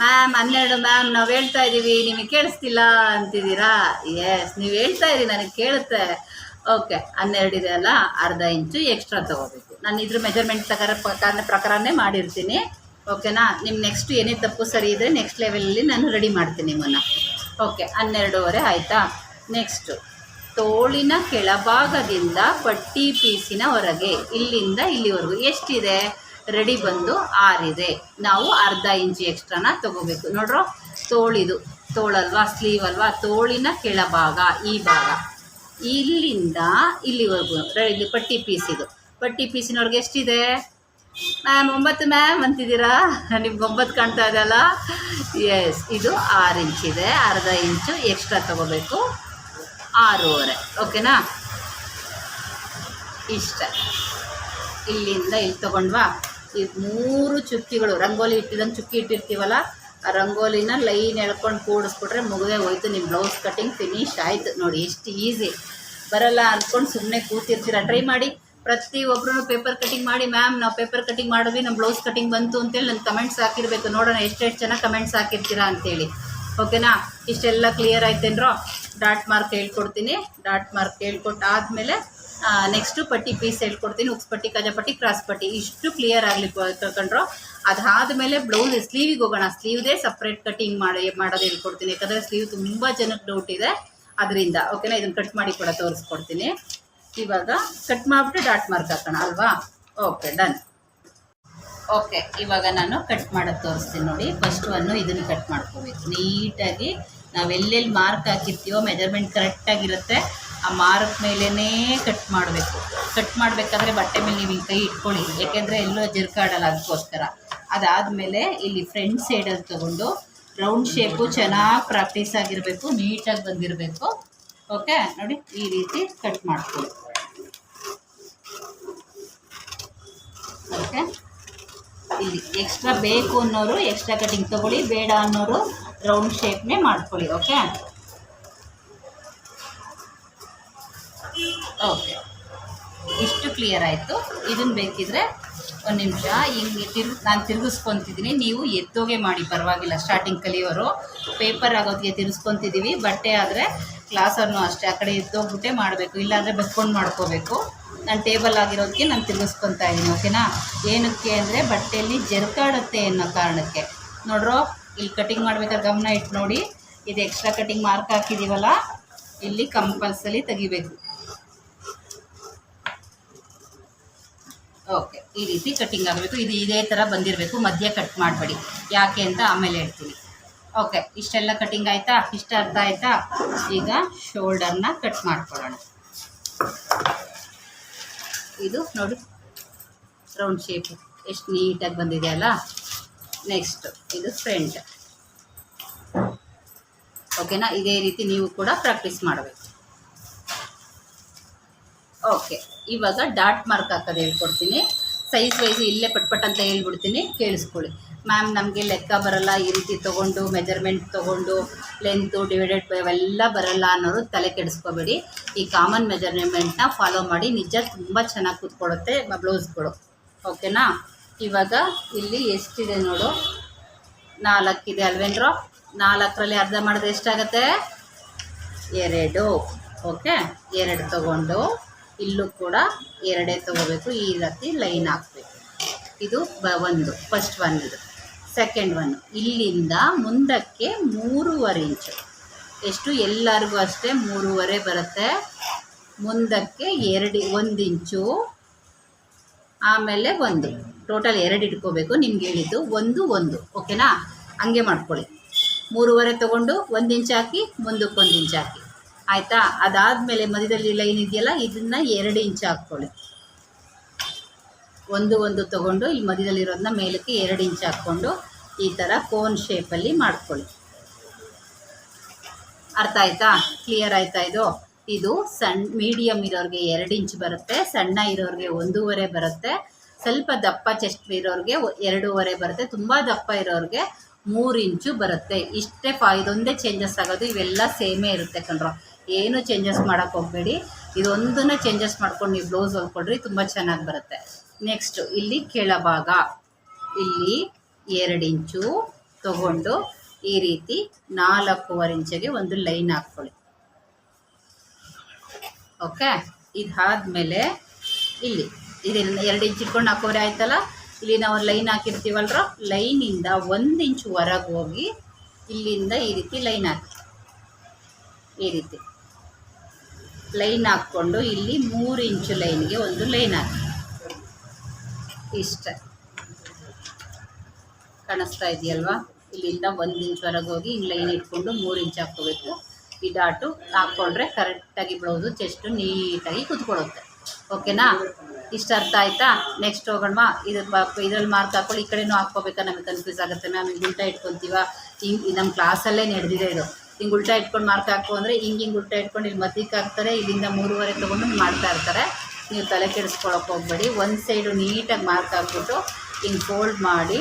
ಮ್ಯಾಮ್ ಹನ್ನೆರಡು ಮ್ಯಾಮ್ ನಾವು ಹೇಳ್ತಾ ಇದ್ದೀವಿ ನಿಮಗೆ ಕೇಳಿಸ್ತಿಲ್ಲ ಅಂತಿದ್ದೀರಾ? ಎಸ್ ನೀವು ಹೇಳ್ತಾ ಇದ್ದೀರಿ ನನಗೆ ಕೇಳುತ್ತೆ. ಓಕೆ ಹನ್ನೆರಡು ಇದೆ ಅಲ್ಲ, ಅರ್ಧ ಇಂಚು ಎಕ್ಸ್ಟ್ರಾ ತೊಗೋಬೇಕು. ನಾನು ಇದ್ರ ಮೆಜರ್ಮೆಂಟ್ ಪ್ರಕಾರ ಪ್ರಕಾರ ಪ್ರಕಾರನೇ ಮಾಡಿರ್ತೀನಿ. ಓಕೆನಾ ನಿಮ್ಮ ನೆಕ್ಸ್ಟ್ ಏನೇ ತಪ್ಪು ಸರಿ ಇದ್ದರೆ ನೆಕ್ಸ್ಟ್ ಲೆವೆಲಲ್ಲಿ ನಾನು ರೆಡಿ ಮಾಡ್ತೀನಿ ನಿಮ್ಮನ್ನು. ಓಕೆ ಹನ್ನೆರಡೂವರೆ ಆಯಿತಾ? ನೆಕ್ಸ್ಟು ತೋಳಿನ ಕೆಳಭಾಗದಿಂದ ಪಟ್ಟಿ ಪೀಸಿನ ಹೊರಗೆ, ಇಲ್ಲಿಂದ ಇಲ್ಲಿವರೆಗೂ ಎಷ್ಟಿದೆ? ರೆಡಿ ಬಂದು ಆರಿದೆ. ನಾವು ಅರ್ಧ ಇಂಚು ಎಕ್ಸ್ಟ್ರಾನ ತಗೋಬೇಕು. ನೋಡ್ರೋ? ತೋಳಿದು. ತೋಳಲ್ವಾ? ಸ್ಲೀವ್ ಅಲ್ವಾ ತೋಳಿನ ಕೆಳಭಾಗ, ಈ ಭಾಗ. ಇಲ್ಲಿಂದ ಇಲ್ಲಿವರೆಗೂ. ಇದು ಪಟ್ಟಿ ಪಟ್ಟಿ ಪೀಸಿದು ಪಟ್ಟಿ ಪೀಸಿನವ್ರಿಗೆ ಎಷ್ಟಿದೆ? ಮ್ಯಾಮ್ ಒಂಬತ್ತು ಮ್ಯಾಮ್ ಅಂತಿದ್ದೀರಾ? ನಿಮ್ಗೆ ಒಂಬತ್ತು ಕಾಣ್ತಾ ಇದೆಯಲ್ಲ ಎಸ್ ಇದು ಆರು ಇಂಚಿದೆ ಅರ್ಧ ಇಂಚು ಎಕ್ಸ್ಟ್ರಾ ತಗೋಬೇಕು. ಆರೂವರೆ. ಓಕೆನಾ? ಇಷ್ಟ. ಇಲ್ಲಿಂದ ಇಲ್ಲಿ ತೊಗೊಂಡ್ವಾ? ಈ ಮೂರು ಚುಕ್ಕಿಗಳು, ರಂಗೋಲಿ ಇಟ್ಟಿದಂಗೆ ಚುಕ್ಕಿ ಇಟ್ಟಿರ್ತೀವಲ್ಲ, ಆ ರಂಗೋಲಿನ ಲೈನ್ ಎಳ್ಕೊಂಡು ಕೂಡಿಸ್ಬಿಟ್ರೆ ಮುಗಿದೇ ಹೋಯ್ತು ನಿಮ್ಮ ಬ್ಲೌಸ್ ಕಟಿಂಗ್ ಫಿನಿಶ್ ಆಯಿತು. ನೋಡಿ, ಎಷ್ಟು ಈಸಿ. ಬರಲ್ಲ ಅಂದ್ಕೊಂಡು ಸುಮ್ಮನೆ ಕೂತಿರ್ತೀರ? ಟ್ರೈ ಮಾಡಿ. ಪ್ರತಿ ಪ್ರತಿಯೊಬ್ಬರೂ ಪೇಪರ್ ಕಟಿಂಗ್ ಮಾಡಿ, ಮ್ಯಾಮ್, ನಾವು ಪೇಪರ್ ಕಟಿಂಗ್ ಮಾಡಿದ್ವಿ ನಮ್ಮ ಬ್ಲೌಸ್ ಕಟಿಂಗ್ ಬಂತು ಅಂತೇಳಿ ನನ್ನ ಕಮೆಂಟ್ಸ್ ಹಾಕಿರ್ಬೇಕು. ನೋಡೋಣ ಎಷ್ಟೆಷ್ಟು ಜನ ಕಮೆಂಟ್ಸ್ ಹಾಕಿರ್ತೀರಾ ಅಂತೇಳಿ. ಓಕೆನಾ? ಇಷ್ಟೆಲ್ಲ ಕ್ಲಿಯರ್ ಆಯ್ತೇನ್ರೋ? ಡಾಟ್ ಮಾರ್ಕ್ ಹೇಳ್ಕೊಡ್ತೀನಿ. ಡಾಟ್ ಮಾರ್ಕ್ ಹೇಳ್ಕೊಟ್ಟು ಆದಮೇಲೆ ನೆಕ್ಸ್ಟು ಪಟ್ಟಿ ಪೀಸ್ ಹೇಳ್ಕೊಡ್ತೀನಿ, ಉಕ್ಸ್ ಪಟ್ಟಿ, ಕಜ ಪಟ್ಟಿ, ಕ್ರಾಸ್ ಪಟ್ಟಿ, ಇಷ್ಟು ಕ್ಲಿಯರ್ ಆಗಲಿ ಕಳ್ಕೊಂಡ್ರು ಅದಾದಮೇಲೆ ಬ್ಲೌಸ್ ಸ್ಲೀವಿಗೆ ಹೋಗೋಣ. ಸ್ಲೀವ್ದೇ ಸಪ್ರೇಟ್ ಕಟಿಂಗ್ ಮಾಡಿ, ಮಾಡೋದು ಹೇಳ್ಕೊಡ್ತೀನಿ. ಯಾಕಂದರೆ ಸ್ಲೀವ್ ತುಂಬ ಜನಕ್ಕೆ ಡೌಟ್ ಇದೆ ಅದರಿಂದ. ಓಕೆನಾ ಇದನ್ನು ಕಟ್ ಮಾಡಿ ಕೂಡ ತೋರಿಸ್ಕೊಡ್ತೀನಿ. ಇವಾಗ ಕಟ್ ಮಾಡಿಬಿಟ್ಟು ಡಾಟ್ ಮಾರ್ಕ್ ಹಾಕೋಣ ಅಲ್ವಾ? ಓಕೆ ಡನ್ ಓಕೆ ಇವಾಗ ನಾನು ಕಟ್ ಮಾಡೋದು ತೋರಿಸ್ತೀನಿ ನೋಡಿ. ಫಸ್ಟ್ ಒನ್ನು ಇದನ್ನು ಕಟ್ ಮಾಡ್ಕೋಬೇಕು. ನೀಟಾಗಿ ನಾವು ಎಲ್ಲೆಲ್ಲಿ ಮಾರ್ಕ್ ಹಾಕಿರ್ತೀವೋ ಮೆಜರ್ಮೆಂಟ್ ಕರೆಕ್ಟಾಗಿರುತ್ತೆ ಆ ಮಾರ್ಕ್ ಮೇಲೇ ಕಟ್ ಮಾಡಬೇಕು. ಕಟ್ ಮಾಡಬೇಕಾದ್ರೆ ಬಟ್ಟೆ ಮೇಲೆ ನೀವು ಕೈ ಇಟ್ಕೊಳ್ಳಿ. ಯಾಕೆಂದರೆ ಎಲ್ಲೋ ಜರ್ಕಾಡಲ್ಲ ಅದಕ್ಕೋಸ್ಕರ. ಅದಾದಮೇಲೆ ಇಲ್ಲಿ ಫ್ರಂಟ್ ಸೈಡಲ್ಲಿ ತೊಗೊಂಡು ರೌಂಡ್ ಶೇಪು ಚೆನ್ನಾಗಿ ಪ್ರಾಕ್ಟೀಸ್ ಆಗಿರಬೇಕು, ನೀಟಾಗಿ ಬಂದಿರಬೇಕು. ಓಕೆ ನೋಡಿ, ಈ ರೀತಿ ಕಟ್ ಮಾಡ್ಕೊಳ್ಳಿ. ಓಕೆ ಇಲ್ಲಿ ಎಕ್ಸ್ಟ್ರಾ ಬೇಕು ಅನ್ನೋರು ಎಕ್ಸ್ಟ್ರಾ ಕಟಿಂಗ್ ತಗೊಳ್ಳಿ, ಬೇಡ ಅನ್ನೋರು ರೌಂಡ್ ಶೇಪ್ನೇ ಮಾಡ್ಕೊಳ್ಳಿ. ಓಕೆ ಓಕೆ ಇಷ್ಟು ಕ್ಲಿಯರ್ ಆಯಿತು. ಇದನ್ನು ಬೇಕಿದ್ರೆ ಒಂದು ನಿಮಿಷ. ಹಿಂಗೆ ತಿರು ನಾನು ತಿರುಗಿಸ್ಕೊತಿದ್ದೀನಿ ನೀವು ಎತ್ತೋಗೆ ಮಾಡಿ. ಪರವಾಗಿಲ್ಲ ಸ್ಟಾರ್ಟಿಂಗ್ ಕಲಿಯೋರು. ಪೇಪರ್ ಆಗೋದಕ್ಕೆ ತಿರ್ಸ್ಕೊತಿದ್ದೀವಿ ಬಟ್ಟೆ ಆದರೆ ಕ್ಲಾಸನ್ನು ಅಷ್ಟೇ, ಆ ಕಡೆ ಎತ್ತೋಗ್ಬಿಟ್ಟೆ ಮಾಡಬೇಕು. ಇಲ್ಲಾಂದರೆ ಬೆಕ್ಕೊಂಡು ಮಾಡ್ಕೋಬೇಕು. ನಾನು ಟೇಬಲ್ ಆಗಿರೋದಕ್ಕೆ ನಾನು ತಿರುಗಿಸ್ಕೊತಾ ಇದ್ದೀನಿ ಓಕೆನಾ ಏನಕ್ಕೆ ಅಂದರೆ ಬಟ್ಟೆಯಲ್ಲಿ ಜರ್ಕಾಡುತ್ತೆ ಅನ್ನೋ ಕಾರಣಕ್ಕೆ. ನೋಡ್ರೋ, ಇಲ್ಲಿ ಕಟಿಂಗ್ ಮಾಡ್ಬೇಕಾದ್ರೆ ಗಮನ ಇಟ್ಟು ನೋಡಿ. ಇದು ಎಕ್ಸ್ಟ್ರಾ ಕಟಿಂಗ್ ಮಾರ್ಕ್ ಹಾಕಿದ್ದೀವಲ್ಲ ಇಲ್ಲಿ ಕಂಪಲ್ಸರಿ ತೆಗಿಬೇಕು. ಓಕೆ ಈ ರೀತಿ ಕಟ್ಟಿಂಗ್ ಆಗಬೇಕು. ಇದು ಇದೇ ಥರ ಬಂದಿರಬೇಕು. ಮಧ್ಯ ಕಟ್ ಮಾಡಬೇಡಿ. ಯಾಕೆ ಅಂತ ಆಮೇಲೆ ಹೇಳ್ತೀನಿ. ಓಕೆ ಇಷ್ಟೆಲ್ಲ ಕಟ್ಟಿಂಗ್ ಆಯಿತಾ? ಇಷ್ಟ ಅರ್ಧ ಆಯಿತಾ? ಈಗ ಶೋಲ್ಡರ್ನ ಕಟ್ ಮಾಡ್ಕೊಳ್ಳೋಣ. ಇದು ನೋಡಿ ರೌಂಡ್ ಶೇಪ್ ಎಷ್ಟು ನೀಟಾಗಿ ಬಂದಿದೆ ಅಲ್ಲ? ನೆಕ್ಸ್ಟ್ ಇದು ಫ್ರಂಟ್ ಓಕೆನಾ ಇದೇ ರೀತಿ ನೀವು ಕೂಡ ಪ್ರಾಕ್ಟೀಸ್ ಮಾಡಬೇಕು. ಓಕೆ ಇವಾಗ ಡಾಟ್ ಮಾರ್ಕ್ ಹಾಕೋದು ಹೇಳ್ಕೊಡ್ತೀನಿ. ಸೈಜ್ ವೈಸ್ ಇಲ್ಲೇ ಪಟ್ಪಟ್ ಪಟ್ ಅಂತ ಹೇಳ್ಬಿಡ್ತೀನಿ. ಕೇಳಿಸ್ಕೊಳ್ಳಿ. ಮ್ಯಾಮ್ ನಮಗೆ ಲೆಕ್ಕ ಬರಲ್ಲ. ಈ ರೀತಿ ತೊಗೊಂಡು ಮೆಜರ್ಮೆಂಟ್ ತೊಗೊಂಡು ಲೆಂತು ಡಿವೈಡೆಡ್ ಬೈ ಅವೆಲ್ಲ ಬರಲ್ಲ ಅನ್ನೋರು ತಲೆ ಕೆಡಿಸ್ಕೋಬೇಡಿ. ಈ ಕಾಮನ್ ಮೆಜರ್ಮೆಂಟ್ನ ಫಾಲೋ ಮಾಡಿ. ನಿಜ ತುಂಬ ಚೆನ್ನಾಗಿ ಕೂತ್ಕೊಳ್ಳುತ್ತೆ ಬ್ಲೌಸ್ಗಳು ಓಕೆನಾ ಇವಾಗ ಇಲ್ಲಿ ಎಷ್ಟಿದೆ ನೋಡು. ನಾಲ್ಕಿದೆ ಅಲ್ವೇನ್ರೋ? ನಾಲ್ಕರಲ್ಲಿ ಅರ್ಧ ಮಾಡಿದ್ರೆ ಎಷ್ಟಾಗತ್ತೆ? ಎರಡು. ಓಕೆ ಎರಡು ತಗೊಂಡು. ಇಲ್ಲೂ ಕೂಡ ಎರಡೇ ತಗೋಬೇಕು. ಈ ರೀತಿ ಲೈನ್ ಹಾಕಬೇಕು. ಇದು ಬ ಒಂದು, ಫಸ್ಟ್ ಒನ್ ಇದು. Second one. ಇಲ್ಲಿಂದ ಮುಂದಕ್ಕೆ ಮೂರುವರೆ ಇಂಚು. ಎಷ್ಟು? ಎಲ್ಲರಿಗೂ ಅಷ್ಟೇ ಮೂರುವರೆ ಬರುತ್ತೆ. ಮುಂದಕ್ಕೆ ಎರಡು, ಒಂದು ಇಂಚು. ಆಮೇಲೆ ಒಂದು. ಟೋಟಲ್ ಎರಡು ಇಟ್ಕೋಬೇಕು. ನಿಮ್ಗೆ ಹೇಳಿದ್ದು ಒಂದು ಒಂದು. ಓಕೆನಾ? ಹಂಗೆ ಮಾಡ್ಕೊಳ್ಳಿ. ಮೂರುವರೆ ತೊಗೊಂಡು ಒಂದು ಇಂಚ್ ಹಾಕಿ, ಮುಂದಕ್ಕೆ ಒಂದು ಇಂಚ್ ಹಾಕಿ. ಆಯಿತಾ? ಅದಾದಮೇಲೆ ಮಧ್ಯದಲ್ಲಿ ಲೈನ್ ಇದೆಯಲ್ಲ, ಇದನ್ನು ಎರಡು ಇಂಚ್ ಹಾಕ್ಕೊಳ್ಳಿ. ಒಂದು ಒಂದು ತಗೊಂಡು ಇಲ್ಲಿ ಮಧ್ಯದಲ್ಲಿರೋದನ್ನ ಮೇಲಕ್ಕೆ ಎರಡು ಇಂಚ್ ಹಾಕ್ಕೊಂಡು, ಈ ಥರ ಕೋನ್ ಶೇಪಲ್ಲಿ ಮಾಡ್ಕೊಳ್ಳಿ. ಅರ್ಥ ಆಯ್ತಾ? ಕ್ಲಿಯರ್ ಆಯ್ತಾ ಇದು? ಇದು ಸಣ್ಣ ಮೀಡಿಯಮ್ ಇರೋರಿಗೆ ಎರಡು ಇಂಚ್ ಬರುತ್ತೆ, ಸಣ್ಣ ಇರೋರಿಗೆ ಒಂದೂವರೆ ಬರುತ್ತೆ. ಸ್ವಲ್ಪ ದಪ್ಪ ಚೆಸ್ಟ್ ಇರೋರಿಗೆ ಎರಡೂವರೆ ಬರುತ್ತೆ. ತುಂಬ ದಪ್ಪ ಇರೋರಿಗೆ ಮೂರು ಇಂಚು ಬರುತ್ತೆ. ಇಷ್ಟೇ ಫಾ, ಇದೊಂದೇ ಚೇಂಜಸ್ ಆಗೋದು, ಇವೆಲ್ಲ ಸೇಮೇ ಇರುತ್ತೆ ಕಣ್ರೋ. ಏನು ಚೇಂಜಸ್ ಮಾಡೋಕ್ಕೆ ಹೋಗಬೇಡಿ. ಇದೊಂದನ್ನು ಚೇಂಜಸ್ ಮಾಡ್ಕೊಂಡು ನೀವು ಬ್ಲೌಸ್ ಹೊಲ್ಕೊಡ್ರಿ ತುಂಬ ಚೆನ್ನಾಗಿ ಬರುತ್ತೆ. ನೆಕ್ಸ್ಟು ಇಲ್ಲಿ ಕೆಳಭಾಗ. ಇಲ್ಲಿ ಎರಡು ಇಂಚು ತಗೊಂಡು ಈ ರೀತಿ ನಾಲ್ಕೂವರೆ ಇಂಚಿಗೆ ಒಂದು ಲೈನ್ ಹಾಕ್ಕೊಳ್ಳಿ. ಓಕೆ? ಇದಾದಮೇಲೆ ಇಲ್ಲಿ ಇದನ್ನು ಎರಡು ಇಂಚ್ ಇಟ್ಕೊಂಡು ನಾಲ್ಕೂವರೆ ಆಯ್ತಲ್ಲ? ಇಲ್ಲಿ ನಾವು ಲೈನ್ ಹಾಕಿರ್ತೀವಲ್ರ? ಲೈನಿಂದ ಒಂದು ಇಂಚು ಹೊರಗೆ ಹೋಗಿ ಇಲ್ಲಿಂದ ಈ ರೀತಿ ಲೈನ್ ಹಾಕಿ. ಈ ರೀತಿ. ಲೈನ್ ಹಾಕ್ಕೊಂಡು ಇಲ್ಲಿ ಮೂರು ಇಂಚು ಲೈನ್ಗೆ ಒಂದು ಲೈನ್ ಹಾಕಿ. ಇಷ್ಟ. ಕಾಣಿಸ್ತಾ ಇದೆಯಲ್ವಾ? ಇಲ್ಲಿಂದ ಒಂದು ಇಂಚ್ವರೆಗೆ ಹೋಗಿ ಹಿಂಗೆ ಲೈನ್ ಇಟ್ಕೊಂಡು ಮೂರು ಇಂಚ್ ಹಾಕ್ಕೋಬೇಕು. ಈ ಡಾಟು ಹಾಕ್ಕೊಂಡ್ರೆ ಕರೆಕ್ಟಾಗಿ ಬ್ಲೌಸು ಚೆಸ್ಟು ನೀಟಾಗಿ ಕುತ್ಕೊಳ್ಳುತ್ತೆ. ಓಕೆನಾ? ಇಷ್ಟ ಅರ್ಥ ಆಯಿತಾ? ನೆಕ್ಸ್ಟ್ ಹೋಗೋಣ ಇದು ಇದ್ರಲ್ಲಿ ಮಾರ್ಕ್ ಹಾಕ್ಕೊಳ್ಳಿ. ಈ ಕಡೆನೂ ಹಾಕ್ಕೋಬೇಕಾ? ನಮಗೆ ಕನ್ಫ್ಯೂಸ್ ಆಗುತ್ತೆ. ಮ್ಯಾಮ್ ಗುಂಟ ಇಟ್ಕೊತೀವ? ಹಿಂಗೆ ನಮ್ಮ ಕ್ಲಾಸಲ್ಲೇ ನಡೆದಿದೆ ಇದು. ಹಿಂಗೆ ಉಲ್ಟಾ ಇಟ್ಕೊಂಡು ಮಾರ್ಕ್ ಹಾಕು ಅಂದರೆ ಹಿಂಗೆ ಹಿಂಗೆ ಉಲ್ಟಾ ಇಟ್ಕೊಂಡು ಇಲ್ಲಿ ಮಧ್ಯಕ್ಕೆ ಹಾಕ್ತಾರೆ. ಇಲ್ಲಿಂದ ಮೂರುವರೆ ತೊಗೊಂಡು ಮಾಡ್ತಾ ಇರ್ತಾರೆ. ನೀವು ತಲೆ ಕೆಡಿಸ್ಕೊಳಕ್ಕೆ ಹೋಗ್ಬೇಡಿ. ಒಂದು ಸೈಡು ನೀಟಾಗಿ ಮಾರ್ಕ್ ಹಾಕ್ಬಿಟ್ಟು ಹಿಂಗೆ ಫೋಲ್ಡ್ ಮಾಡಿ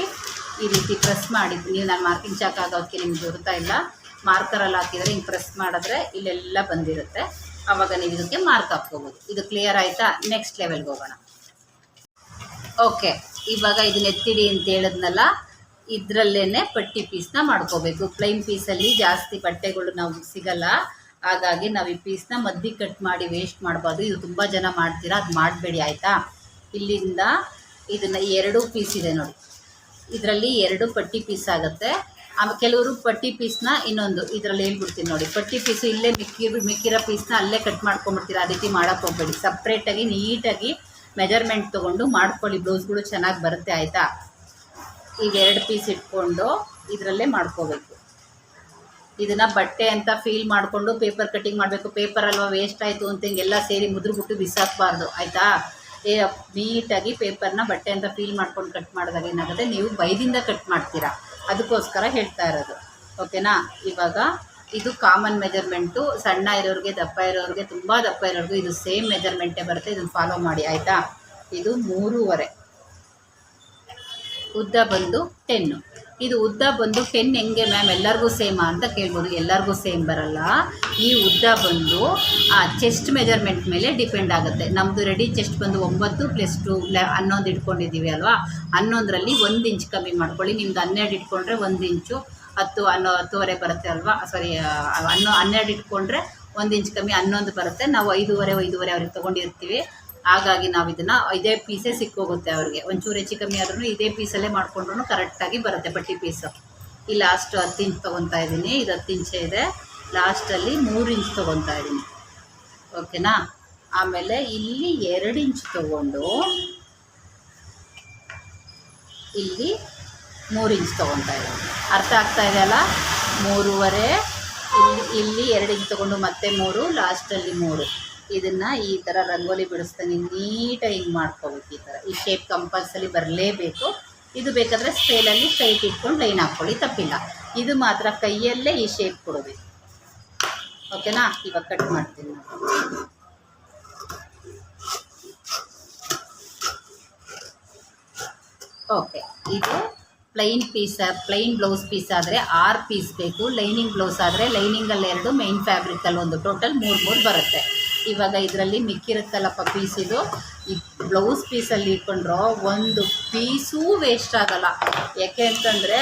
ಈ ರೀತಿ ಪ್ರೆಸ್ ಮಾಡಿ. ನೀವು ನಾನು ಮಾರ್ಕಿಂಗ್ ಚಾಕ್ ಆಗೋಕ್ಕೆ ನಿಮ್ಗೆ ಗೊತ್ತಾ ಇಲ್ಲ. ಮಾರ್ಕರಲ್ಲಿ ಹಾಕಿದರೆ ಹಿಂಗೆ ಪ್ರೆಸ್ ಮಾಡಿದ್ರೆ ಇಲ್ಲೆಲ್ಲ ಬಂದಿರುತ್ತೆ. ಆವಾಗ ನೀವು ಇದಕ್ಕೆ ಮಾರ್ಕ್ ಹಾಕ್ಕೋಬೋದು. ಇದು ಕ್ಲಿಯರ್ ಆಯಿತಾ? ನೆಕ್ಸ್ಟ್ ಲೆವೆಲ್ಗೆ ಹೋಗೋಣ. ಓಕೆ ಇವಾಗ ಇದನ್ನ ಎತ್ತಿಡಿ ಅಂತ ಹೇಳಿದ್ನಲ್ಲ. ಇದರಲ್ಲೇ ಪಟ್ಟಿ ಪೀಸ್ನ ಮಾಡ್ಕೋಬೇಕು. ಪ್ಲೈನ್ ಪೀಸಲ್ಲಿ ಜಾಸ್ತಿ ಬಟ್ಟೆಗಳು ನಾವು ಸಿಗಲ್ಲ. ಹಾಗಾಗಿ ನಾವು ಈ ಪೀಸ್ನ ಮದ್ದಿ ಕಟ್ ಮಾಡಿ ವೇಸ್ಟ್ ಮಾಡಬಾರ್ದು. ಇದು ತುಂಬ ಜನ ಮಾಡ್ತೀರಾ? ಅದು ಮಾಡಬೇಡಿ, ಆಯಿತಾ? ಇಲ್ಲಿಂದ ಇದನ್ನು ಎರಡು ಪೀಸ್ ಇದೆ ನೋಡಿ. ಇದರಲ್ಲಿ ಎರಡು ಪಟ್ಟಿ ಪೀಸ್ ಆಗುತ್ತೆ. ಆಮೇಲೆ ಕೆಲವರು ಪಟ್ಟಿ ಪೀಸ್ನ ಇನ್ನೊಂದು ಇದರಲ್ಲಿ ಹೇಳ್ಬಿಡ್ತೀನಿ ನೋಡಿ. ಪಟ್ಟಿ ಪೀಸ್ ಇಲ್ಲೇ ಮಿಕ್ಕಿ, ಮಿಕ್ಕಿರೋ ಪೀಸ್ನ ಅಲ್ಲೇ ಕಟ್ ಮಾಡ್ಕೊಂಬಿಡ್ತೀರ ಆ ರೀತಿ ಮಾಡೋಕ್ಕೆ ಹೋಗ್ಬೇಡಿ. ಸಪ್ರೇಟಾಗಿ ನೀಟಾಗಿ ಮೆಜರ್ಮೆಂಟ್ ತೊಗೊಂಡು ಮಾಡ್ಕೊಳ್ಳಿ. ಬ್ಲೌಸ್ಗಳು ಚೆನ್ನಾಗಿ ಬರುತ್ತೆ, ಆಯಿತಾ? ಈಗ ಎರಡು ಪೀಸ್ ಇಟ್ಕೊಂಡು ಇದರಲ್ಲೇ ಮಾಡ್ಕೋಬೇಕು. ಇದನ್ನು ಬಟ್ಟೆ ಅಂತ ಫೀಲ್ ಮಾಡಿಕೊಂಡು ಪೇಪರ್ ಕಟ್ಟಿಂಗ್ ಮಾಡಬೇಕು. ಪೇಪರ್ ಅಲ್ವಾ ವೇಸ್ಟ್ ಆಯಿತು ಅಂತ ಹಿಂಗೆಲ್ಲ ಸೇರಿ ಮುದ್ರುಬಿಟ್ಟು ಬಿಸಾಕಬಾರ್ದು, ಆಯಿತಾ? ಏ, ನೀಟಾಗಿ ಪೇಪರ್ನ ಬಟ್ಟೆ ಅಂತ ಫೀಲ್ ಮಾಡ್ಕೊಂಡು ಕಟ್ ಮಾಡಿದಾಗ ಏನಾಗುತ್ತೆ? ನೀವು ಬೈದಿಂದ ಕಟ್ ಮಾಡ್ತೀರಾ. ಅದಕ್ಕೋಸ್ಕರ ಹೇಳ್ತಾ ಇರೋದು. ಓಕೆನಾ? ಇವಾಗ ಇದು ಕಾಮನ್ ಮೆಜರ್ಮೆಂಟು ಸಣ್ಣ ಇರೋರಿಗೆ ದಪ್ಪ ಇರೋರಿಗೆ ತುಂಬ ದಪ್ಪ ಇರೋರಿಗೆ ಇದು ಸೇಮ್ ಮೆಜರ್ಮೆಂಟೇ ಬರುತ್ತೆ. ಇದನ್ನು ಫಾಲೋ ಮಾಡಿ, ಆಯಿತಾ? ಇದು ಮೂರುವರೆ. ಉದ್ದ ಬಂದು ಟೆನ್ನು. ಇದು ಉದ್ದ ಬಂದು ಟೆನ್ ಹೆಂಗೆ ಮ್ಯಾಮ್? ಎಲ್ಲರಿಗೂ ಸೇಮ್ ಅಂತ ಕೇಳ್ಬೋದು. ಎಲ್ಲರಿಗೂ ಸೇಮ್ ಬರಲ್ಲ. ಈ ಉದ್ದ ಬಂದು ಆ ಚೆಸ್ಟ್ ಮೆಜರ್ಮೆಂಟ್ ಮೇಲೆ ಡಿಪೆಂಡ್ ಆಗುತ್ತೆ. ನಮ್ಮದು ರೆಡಿ ಚೆಸ್ಟ್ ಬಂದು ಒಂಬತ್ತು ಪ್ಲಸ್ ಟು ಹನ್ನೊಂದು ಇಟ್ಕೊಂಡಿದ್ದೀವಿ ಅಲ್ವಾ? ಹನ್ನೊಂದರಲ್ಲಿ ಒಂದು ಇಂಚ್ ಕಮ್ಮಿ ಮಾಡ್ಕೊಳ್ಳಿ. ನಿಮ್ದು ಹನ್ನೆರಡು ಇಟ್ಕೊಂಡ್ರೆ ಒಂದು ಇಂಚು ಹತ್ತು ಹನ್ನೊ ಹತ್ತುವರೆ ಬರುತ್ತೆ ಅಲ್ವಾ? ಸಾರಿ ಹನ್ನೊ ಹನ್ನೆರಡು ಇಟ್ಕೊಂಡ್ರೆ ಒಂದು ಇಂಚ್ ಕಮ್ಮಿ ಹನ್ನೊಂದು ಬರುತ್ತೆ. ನಾವು ಐದೂವರೆ ಐದೂವರೆ ಅವ್ರಿಗೆ ತೊಗೊಂಡಿರ್ತೀವಿ. ಹಾಗಾಗಿ ನಾವು ಇದನ್ನು ಇದೇ ಪೀಸೇ ಸಿಕ್ಕೋಗುತ್ತೆ ಅವ್ರಿಗೆ. ಒಂಚೂರು ಹೆಚ್ಚು ಕಮ್ಮಿ ಆದ್ರೂ ಇದೇ ಪೀಸಲ್ಲೇ ಮಾಡಿಕೊಂಡ್ರು ಕರೆಕ್ಟಾಗಿ ಬರುತ್ತೆ ಬಟ್ಟಿ ಪೀಸು ಈ ಲಾಸ್ಟ್ ಹತ್ತು ಇಂಚ್ ತೊಗೊತಾ ಇದ್ದೀನಿ. ಇದು ಹತ್ತು ಇಂಚೆ ಇದೆ. ಲಾಸ್ಟಲ್ಲಿ ಮೂರು ಇಂಚ್ ತೊಗೊತಾ ಇದ್ದೀನಿ. ಓಕೆನಾ ಆಮೇಲೆ ಇಲ್ಲಿ ಎರಡು ಇಂಚ್ ತೊಗೊಂಡು ಇಲ್ಲಿ ಮೂರು ಇಂಚ್ ತೊಗೊತಾ ಇದ್ದೀನಿ. ಅರ್ಥ ಆಗ್ತಾ ಇದೆಯಲ್ಲ ಮೂರುವರೆ, ಇಲ್ಲಿ ಇಲ್ಲಿ ಎರಡು ಇಂಚ್ ತೊಗೊಂಡು ಮತ್ತೆ ಮೂರು ಲಾಸ್ಟಲ್ಲಿ ಮೂರು. ಇದನ್ನು ಈ ಥರ ರಂಗೋಲಿ ಬಿಡಿಸ್ತಾನೆ ನೀಟಾಗಿ ಹಿಂಗೆ ಮಾಡ್ಕೋಬೇಕು ಈ ಥರ ಈ ಶೇಪ್ ಕಂಪಲ್ಸರಿ ಬರಲೇಬೇಕು. ಇದು ಬೇಕಾದರೆ ಸ್ಟೈಲಲ್ಲಿ ಸ್ಟ್ರೈಟ್ ಇಟ್ಕೊಂಡು ಲೈನ್ ಹಾಕ್ಕೊಳ್ಳಿ ತಪ್ಪಿಲ್ಲ. ಇದು ಮಾತ್ರ ಕೈಯಲ್ಲೇ ಈ ಶೇಪ್ ಕೊಡಬೇಕು ಓಕೆನಾ ಇವಾಗ ಕಟ್ ಮಾಡ್ತೀನಿ ಓಕೆ ಇದು plain piece plain blouse piece ಆದರೆ ಆರು ಪೀಸ್ ಬೇಕು. ಲೈನಿಂಗ್ ಬ್ಲೌಸ್ ಆದರೆ ಲೈನಿಂಗಲ್ಲಿ ಎರಡು ಮೈನ್ ಫ್ಯಾಬ್ರಿಕಲ್ಲಿ ಒಂದು. ಟೋಟಲ್ ಮೂರು ಮೂರು ಬರುತ್ತೆ. ಇವಾಗ ಇದರಲ್ಲಿ ಮಿಕ್ಕಿರುತ್ತಲ್ಲಪ್ಪ ಪೀಸಿದು ಈ ಬ್ಲೌಸ್ ಪೀಸಲ್ಲಿ ಇಟ್ಕೊಂಡ್ರು ಒಂದು ಪೀಸೂ ವೇಸ್ಟ್ ಆಗಲ್ಲ. ಯಾಕೆ ಅಂತಂದರೆ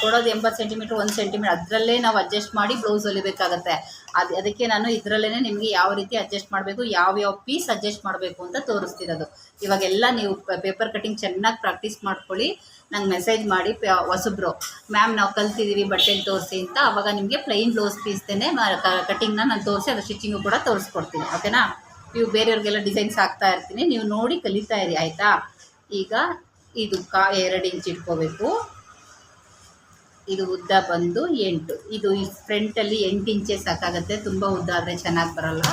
ಕೊಡೋದು ಎಂಬತ್ತು ಸೆಂಟಿಮೀಟ್ರ್ ಒಂದು ಸೆಂಟಿಮೀಟ್ರ್ ಅದರಲ್ಲೇ ನಾವು ಅಡ್ಜಸ್ಟ್ ಮಾಡಿ ಬ್ಲೌಸ್ ಹೊಲಿಬೇಕಾಗತ್ತೆ ಅದು ಅದಕ್ಕೆ ನಾನು ಇದರಲ್ಲೇ ನಿಮಗೆ ಯಾವ ರೀತಿ ಅಡ್ಜಸ್ಟ್ ಮಾಡಬೇಕು, ಯಾವ ಯಾವ ಪೀಸ್ ಅಡ್ಜಸ್ಟ್ ಮಾಡಬೇಕು ಅಂತ ತೋರಿಸ್ತಿರೋದು. ಇವಾಗೆಲ್ಲ ನೀವು ಪೇಪರ್ ಕಟಿಂಗ್ ಚೆನ್ನಾಗಿ ಪ್ರಾಕ್ಟೀಸ್ ಮಾಡ್ಕೊಳ್ಳಿ. ನಂಗೆ ಮೆಸೇಜ್ ಮಾಡಿ ಹೊಸಬ್ರು ಮ್ಯಾಮ್ ನಾವು ಕಲ್ತಿದ್ದೀವಿ ಬಟ್ಟೆಲಿ ತೋರಿಸಿ ಅಂತ, ಅವಾಗ ನಿಮಗೆ ಪ್ಲೈನ್ ಬ್ಲೌಸ್ ಪೀಸ್ತೇನೆ ಕಟಿಂಗ್ನ ನಾನು ತೋರಿಸಿ ಅದು ಸ್ಟಿಚಿಂಗು ಕೂಡ ತೋರಿಸ್ಕೊಡ್ತೀನಿ ಓಕೆನಾ ನೀವು ಬೇರೆಯವ್ರಿಗೆಲ್ಲ ಡಿಸೈನ್ಸ್ ಹಾಕ್ತಾ ಇರ್ತೀನಿ, ನೀವು ನೋಡಿ ಕಲಿತಾ ಇರಿ, ಆಯಿತಾ? ಈಗ ಇದು ಕಾ, ಎರಡು ಇಂಚ್ ಇಟ್ಕೋಬೇಕು. ಇದು ಉದ್ದ ಬಂದು ಎಂಟು, ಇದು ಈ ಫ್ರಂಟಲ್ಲಿ ಎಂಟು ಇಂಚೆ ಸಾಕಾಗುತ್ತೆ, ತುಂಬ ಉದ್ದ ಆದರೆ ಚೆನ್ನಾಗಿ ಬರಲ್ಲ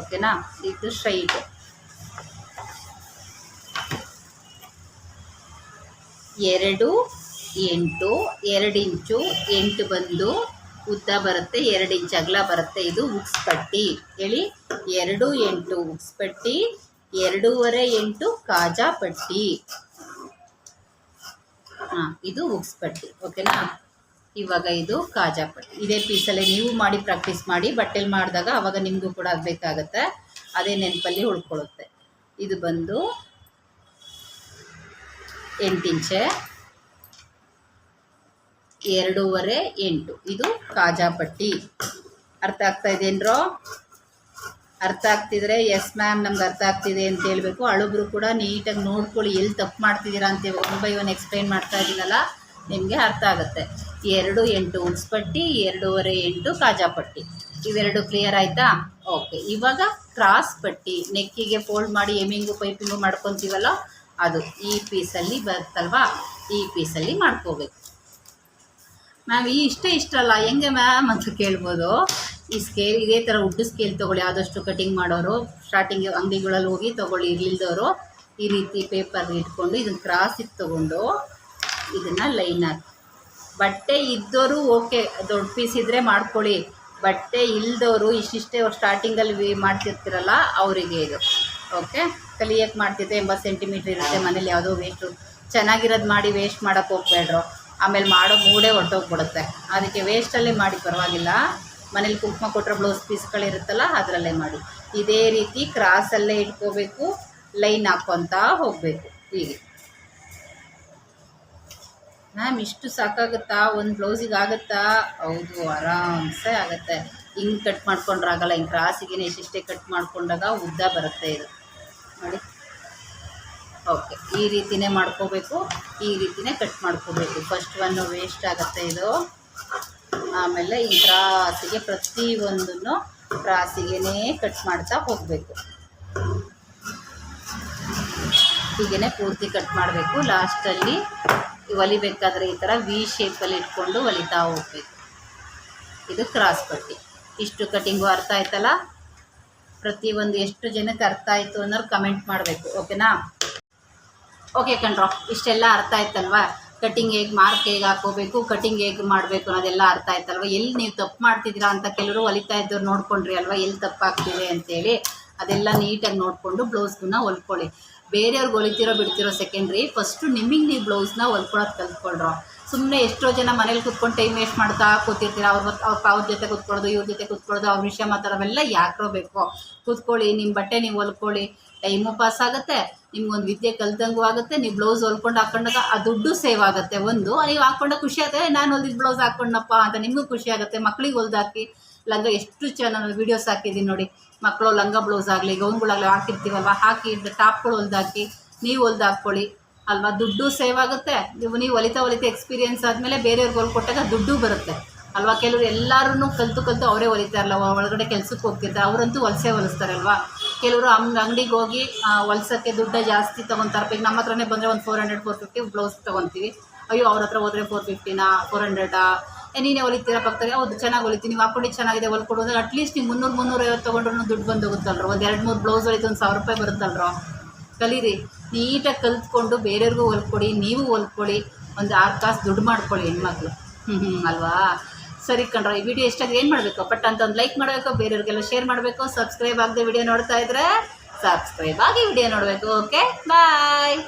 ಓಕೆನಾ ಇದು ಸ್ಟ್ರೈಟ್ ಎರಡು, ಎಂಟು, ಎರಡು ಇಂಚು, ಎಂಟು ಬಂದು ಉದ್ದ ಬರುತ್ತೆ, ಎರಡು ಇಂಚು ಅಗಲ ಬರುತ್ತೆ. ಇದು ಉಕ್ಸ್ ಪಟ್ಟಿ. ಹೇಳಿ? ಎರಡು, ಎಂಟು ಉಕ್ಸ್ ಪಟ್ಟಿ, ಎರಡೂವರೆ ಎಂಟು ಕಾಜಾ ಪಟ್ಟಿ. ಹಾಂ, ಇದು ಉಕ್ಸ್ ಪಟ್ಟಿ. ಓಕೆನಾ? ಇವಾಗ ಇದು ಕಾಜಾ ಪಟ್ಟಿ. ಇದೇ ಪೀಸಲ್ಲೇ ನೀವು ಮಾಡಿ ಪ್ರಾಕ್ಟೀಸ್ ಮಾಡಿ, ಬಟ್ಟೆಲಿ ಮಾಡಿದಾಗ ಅವಾಗ ನಿಮಗೂ ಕೂಡ ಆಗಬೇಕಾಗತ್ತೆ. ಅದೇ ನೆನಪಲ್ಲಿ ಉಳ್ಕೊಳ್ಳುತ್ತೆ. ಇದು ಬಂದು ಎಂಟು ಇಂಚೆ. ಎರಡೂವರೆ ಎಂಟು. ಇದು ಕಾಜಾ ಪಟ್ಟಿ. ಅರ್ಥ ಆಗ್ತಾ ಇದೇನ್ರೋ? ಅರ್ಥ ಆಗ್ತಿದ್ರೆ ಎಸ್ ಮ್ಯಾಮ್ ನಮ್ಗೆ ಅರ್ಥ ಆಗ್ತಿದೆ ಅಂತ ಹೇಳಬೇಕು. ಅಳುಬ್ರು ಕೂಡ ನೀಟಾಗಿ ನೋಡ್ಕೊಳ್ಳಿ, ಎಲ್ಲಿ ತಪ್ಪು ಮಾಡ್ತಿದ್ದೀರಾ ಅಂತ ಒನ್ ಬೈ ಒನ್ ಎಕ್ಸ್ಪ್ಲೈನ್ ಮಾಡ್ತಾ ಇದ್ದೀನಲ್ಲ, ನಿಮಗೆ ಅರ್ಥ ಆಗುತ್ತೆ. ಎರಡು ಎಂಟು ಉಡ್ಸ್ ಪಟ್ಟಿ, ಎರಡೂವರೆ ಎಂಟು ಕಾಜಾ ಪಟ್ಟಿ. ಇವೆರಡು ಕ್ಲಿಯರ್ ಆಯಿತಾ? ಓಕೆ ಇವಾಗ ಕ್ರಾಸ್ ಪಟ್ಟಿ. ನೆಕ್ಕಿಗೆ ಫೋಲ್ಡ್ ಮಾಡಿ ಎಮಿಂಗು ಪೈಪಿಂಗು ಮಾಡ್ಕೊತೀವಲ್ಲ ಅದು ಈ ಪೀಸಲ್ಲಿ ಬರುತ್ತಲ್ವಾ? ಈ ಪೀಸಲ್ಲಿ ಮಾಡ್ಕೋಬೇಕು. ಮ್ಯಾಮ್ ಈ ಇಷ್ಟ ಇಷ್ಟ ಅಲ್ಲ. ಹೆಂಗೆ ಮ್ಯಾಮ್ ಅಂತ ಕೇಳ್ಬೋದು. ಈ ಸ್ಕೇಲ್ ಇದೇ ಥರ ಉಡ್ಡು ಸ್ಕೇಲ್ ತೊಗೊಳ್ಳಿ. ಆದಷ್ಟು ಕಟಿಂಗ್ ಮಾಡೋರು ಸ್ಟಾರ್ಟಿಂಗ್ ಅಂಗಡಿಗಳಲ್ಲಿ ಹೋಗಿ ತೊಗೊಳ್ಳಿ. ಇರ್ಲಿಲ್ದವರು ಈ ರೀತಿ ಪೇಪರ್ ಇಟ್ಕೊಂಡು ಇದನ್ನು ಕ್ರಾಸಿಗೆ ತೊಗೊಂಡು ಇದನ್ನು ಲೈನ್ ಹಾಕಿ ಬಟ್ಟೆ ಇದ್ದವರು ಓಕೆ ದೊಡ್ಡ ಪೀಸ್ ಇದ್ದರೆ ಮಾಡ್ಕೊಳ್ಳಿ. ಬಟ್ಟೆ ಇಲ್ದವರು ಇಷ್ಟಿಷ್ಟೇ ಸ್ಟಾರ್ಟಿಂಗಲ್ಲಿ ಮಾಡ್ತಿರ್ತೀರಲ್ಲ, ಅವರಿಗೆ ಇದು. ಓಕೆ? ಕಲಿಯಕ್ಕೆ ಮಾಡ್ತಿದ್ದೆ, ಎಂಬತ್ತು ಸೆಂಟಿಮೀಟ್ರ್ ಇರುತ್ತೆ ಮನೇಲಿ, ಯಾವುದೋ ವೇಸ್ಟು ಚೆನ್ನಾಗಿರೋದು ಮಾಡಿ ವೇಸ್ಟ್ ಮಾಡೋಕ್ಕೆ ಹೋಗ್ಬೇಡ್ರು. ಆಮೇಲೆ ಮಾಡೋ ಮೂಡೇ ಹೊರ್ಟೋಗ್ಬಿಡುತ್ತೆ ಅದಕ್ಕೆ ವೇಸ್ಟಲ್ಲೇ ಮಾಡಿ ಪರವಾಗಿಲ್ಲ. ಮನೇಲಿ ಕುಂಕುಮ ಕೊಟ್ಟರೆ ಬ್ಲೌಸ್ ಪೀಸ್ಗಳಿರುತ್ತಲ್ಲ ಅದರಲ್ಲೇ ಮಾಡಿ. ಇದೇ ರೀತಿ ಕ್ರಾಸಲ್ಲೇ ಇಟ್ಕೋಬೇಕು ಲೈನ್ ಹಾಕ್ಕೊತಾ ಹೋಗಬೇಕು. ಹೀಗೆ. ಮ್ಯಾಮ್, ಇಷ್ಟು ಸಾಕಾಗುತ್ತಾ? ಒಂದು ಬ್ಲೌಸಿಗೆ ಆಗುತ್ತಾ? ಹೌದು, ಆರಾಮ್ಸೆ ಆಗುತ್ತೆ. ಹಿಂಗೆ ಕಟ್ ಮಾಡ್ಕೊಂಡ್ರಾಗಲ್ಲ, ಹಿಂಗೆ ಕ್ರಾಸಿಗೆ ಇಷ್ಟಿಷ್ಟೇ ಕಟ್ ಮಾಡ್ಕೊಂಡಾಗ ಉದ್ದ ಬರುತ್ತೆ ಇದು. ನೋಡಿ ಓಕೆ ಈ ರೀತಿನೇ ಮಾಡ್ಕೋಬೇಕು. ಈ ರೀತಿನೇ ಕಟ್ ಮಾಡ್ಕೋಬೇಕು. ಫಸ್ಟ್ ಒಂದು ವೇಸ್ಟ್ ಆಗುತ್ತೆ ಇದು. ಆಮೇಲೆ ಈ ಕ್ರಾಸಿಗೆ ಪ್ರತಿಯೊಂದನ್ನು ಕ್ರಾಸಿಗೆ ಕಟ್ ಮಾಡ್ತಾ ಹೋಗಬೇಕು. ಹೀಗೇ ಪೂರ್ತಿ ಕಟ್ ಮಾಡಬೇಕು. ಲಾಸ್ಟಲ್ಲಿ ಹೊಲಿಬೇಕಾದ್ರೆ ಈ ಥರ ವಿ ಶೇಪಲ್ಲಿ ಇಟ್ಕೊಂಡು ಒಲಿತಾ ಹೋಗ್ಬೇಕು. ಇದು ಕ್ರಾಸ್ ಪಟ್ಟಿ. ಇಷ್ಟು ಕಟಿಂಗು ಅರ್ಥ ಆಯ್ತಲ್ಲ? ಪ್ರತಿಯೊಂದು ಎಷ್ಟು ಜನಕ್ಕೆ ಅರ್ಥ ಆಯಿತು ಅನ್ನೋರು ಕಮೆಂಟ್ ಮಾಡಬೇಕು ಓಕೆನಾ ಓಕೆ ಕಣ್ರೋ, ಇಷ್ಟೆಲ್ಲ ಅರ್ಥ ಆಯ್ತಲ್ವಾ? ಕಟಿಂಗ್ ಹೇಗೆ ಮಾರ್ಕ್ ಹೇಗೆ ಹಾಕೋಬೇಕು ಕಟಿಂಗ್ ಹೇಗೆ ಮಾಡಬೇಕು ಅನ್ನೋದೆಲ್ಲ ಅರ್ಥ ಆಯ್ತಲ್ವ? ಎಲ್ಲಿ ನೀವು ತಪ್ಪು ಮಾಡ್ತಿದ್ದೀರಾ ಅಂತ ಕೆಲವರು ಹೊಲಿತಾ ಇದ್ದವ್ರು ನೋಡ್ಕೊಂಡ್ರಿ ಅಲ್ವಾ? ಎಲ್ಲಿ ತಪ್ಪಾಗ್ತಿದೆ ಅಂತೇಳಿ, ಅದೆಲ್ಲ ನೀಟಾಗಿ ನೋಡಿಕೊಂಡು ಬ್ಲೌಸ್ನ ಹೊಲ್ಕೊಳ್ಳಿ. ಬೇರೆಯವ್ರಿಗೆ ಹೊಲಿತಿರೋ ಬಿಡ್ತಿರೋ ಸೆಕೆಂಡ್ರಿ ಫಸ್ಟು ನಿಮಗೆ ನೀವು ಬ್ಲೌಸ್ನ ಹೊಲ್ಕೊಳೋದು ಕಲ್ತ್ಕೊಳ್ರೋ. ಸುಮ್ಮನೆ ಎಷ್ಟೋ ಜನ ಮನೇಲಿ ಕೂತ್ಕೊಂಡು ಟೈಮ್ ವೇಸ್ಟ್ ಮಾಡ್ತಾ ಕೂತಿರ್ತೀರ. ಅವ್ರ ಅವ್ರ ಅವ್ರ ಜೊತೆ ಕೂತ್ಕೊಳ್ಳೋದು, ಇವ್ರ ಜೊತೆ ಕೂತ್ಕೊಳ್ಳೋದು, ಅವ್ರ ವಿಷಯ ಮಾತಾಡೋವೆಲ್ಲ ಯಾಕ್ರೋ ಬೇಕು. ಕೂತ್ಕೊಳ್ಳಿ ನಿಮ್ಮ ಬಟ್ಟೆ ನೀವು ಹೊಲ್ಕೊಳ್ಳಿ. ಟೈಮು ಪಾಸ್ ಆಗುತ್ತೆ, ನಿಮ್ಗೊಂದು ವಿದ್ಯೆ ಕಲ್ತಂಗೂ ಆಗುತ್ತೆ. ನೀವು ಬ್ಲೌಸ್ ಹೊಲ್ಕೊಂಡು ಹಾಕೊಂಡಾಗ ಆ ದುಡ್ಡು ಸೇವ್ ಆಗುತ್ತೆ. ಒಂದು ನೀವು ಹಾಕೊಂಡ ಖುಷಿ ಆಗುತ್ತೆ. ನಾನು ಹೊಲ್ದಿದ್ದು ಬ್ಲೌಸ್ ಹಾಕೊಂಡಪ್ಪ ಅಂತ ನಿಮಗೂ ಖುಷಿ ಆಗುತ್ತೆ. ಮಕ್ಳಿಗೆ ಹೊಲ್ದಾಕಿ ಲಂಗ ಎಷ್ಟು ಚೆನ್ನಾಗಿ ವೀಡಿಯೋಸ್ ಹಾಕಿದ್ದೀನಿ ನೋಡಿ. ಮಕ್ಕಳು ಲಂಗ ಬ್ಲೌಸ್ ಆಗಲಿ, ಗೌನ್ಗಳಾಗಲಿ ಹಾಕಿರ್ತೀವಲ್ವ? ಹಾಕಿ ಟಾಪ್ಗಳು ಹೊಲ್ದಾಕಿ ನೀವು ಹೊಲ್ದು ಹಾಕ್ಕೊಳ್ಳಿ. ಅಲ್ವಾ? ದುಡ್ಡು ಸೇವ್ ಆಗುತ್ತೆ. ನೀವು ನೀವು ಒಲಿತಾ ಹೊಲಿತಾ ಎಕ್ಸ್ಪೀರಿಯನ್ಸ್ ಆದಮೇಲೆ ಬೇರೆಯವ್ರಿಗೆ ಹೊಲ್ಕೊಟ್ಟಾಗ ದುಡ್ಡು ಬರುತ್ತೆ. ಅಲ್ವಾ? ಕೆಲವರು ಎಲ್ಲರೂ ಕಲ್ತು ಕಲ್ತು ಅವರೇ ಹೊಲಿತಾರಲ್ಲ ಒಳಗಡೆ ಕೆಲ್ಸಕ್ಕೆ ಹೋಗ್ತಿರ್ತಾರೆ. ಅವರಂತೂ ಹೊಲಸೆ ಹೊಲಿಸ್ತಾರಲ್ವಾ ಕೆಲವರು ಅಂಗ, ಅಂಗಡಿಗೆ ಹೋಗಿ ಹೊಲ್ಸೋಕ್ಕೆ ದುಡ್ಡ ಜಾಸ್ತಿ ತೊಗೊತಾರೆ. ಈಗ ನಮ್ಮ ಹತ್ರನೇ ಬಂದರೆ ಒಂದು four hundred four fifty blouse ತೊಗೊತೀವಿ. ಅಯ್ಯೋ, ಅವ್ರ ಹತ್ರ ಹೋದರೆ ಫೋರ್ ಫಿಫ್ಟಿನಾ ಫೋರ್ ಹಂಡ್ರೆಡಾ ನೀನೇ ಹೊಲಿತೀರಾ ಪಕ್ಕದಲ್ಲಿ? ಹೌದು, ಚೆನ್ನಾಗಿ ಹೊಲಿತೀನಿ ನೀವು ಹಾಕೊಂಡು ಚೆನ್ನಾಗಿದೆ ಹೊಲ್ಕೊಡು ಅಂದರೆ ಅಟ್ಲೀಸ್ಟ್ ನೀವು ಮುನ್ನೂರು, ಮುನ್ನೂರೈವತ್ತು ತೊಗೊಂಡ್ರು ದುಡ್ಡು ಬಂದು ಹೋಗುತ್ತಲ್ರ ಒಂದು ಎರಡು, ಮೂರು ಬ್ಲೌಸ್ ಹೊಲಿತು ಒಂದು ಸಾವಿರ ರೂಪಾಯಿ ಬರುತ್ತಲ್ರೋ? ಕಲೀರಿ. ನೀಟಾಗಿ ಕಲ್ತ್ಕೊಂಡು ಬೇರೆಯವ್ರಿಗೂ ಹೊಲ್ಕೊಡಿ, ನೀವು ಹೊಲ್ಕೊಳ್ಳಿ ಒಂದು ಆರು ಕಾಸು ದುಡ್ಡು ಮಾಡ್ಕೊಳ್ಳಿ ಹೆಣ್ಮಕ್ಳು. ಹ್ಞೂ ಹ್ಞೂ ಅಲ್ವಾ? ಸರಿ ಕಣ್ರ, ಈ ವಿಡಿಯೋ ಎಷ್ಟಾಗಿ ಏನು ಮಾಡಬೇಕು? ಬಟ್ ಅಂತ ಒಂದು ಲೈಕ್ ಮಾಡಬೇಕು, ಬೇರೆಯವ್ರಿಗೆಲ್ಲ ಶೇರ್ ಮಾಡಬೇಕು, ಸಬ್ಸ್ಕ್ರೈಬ್ ಆಗದೆ ವಿಡಿಯೋ ನೋಡ್ತಾ ಇದ್ರೆ ಸಬ್ಸ್ಕ್ರೈಬ್ ಆಗಿ ವಿಡಿಯೋ ನೋಡಬೇಕು, ಓಕೆ? ಬಾಯ್!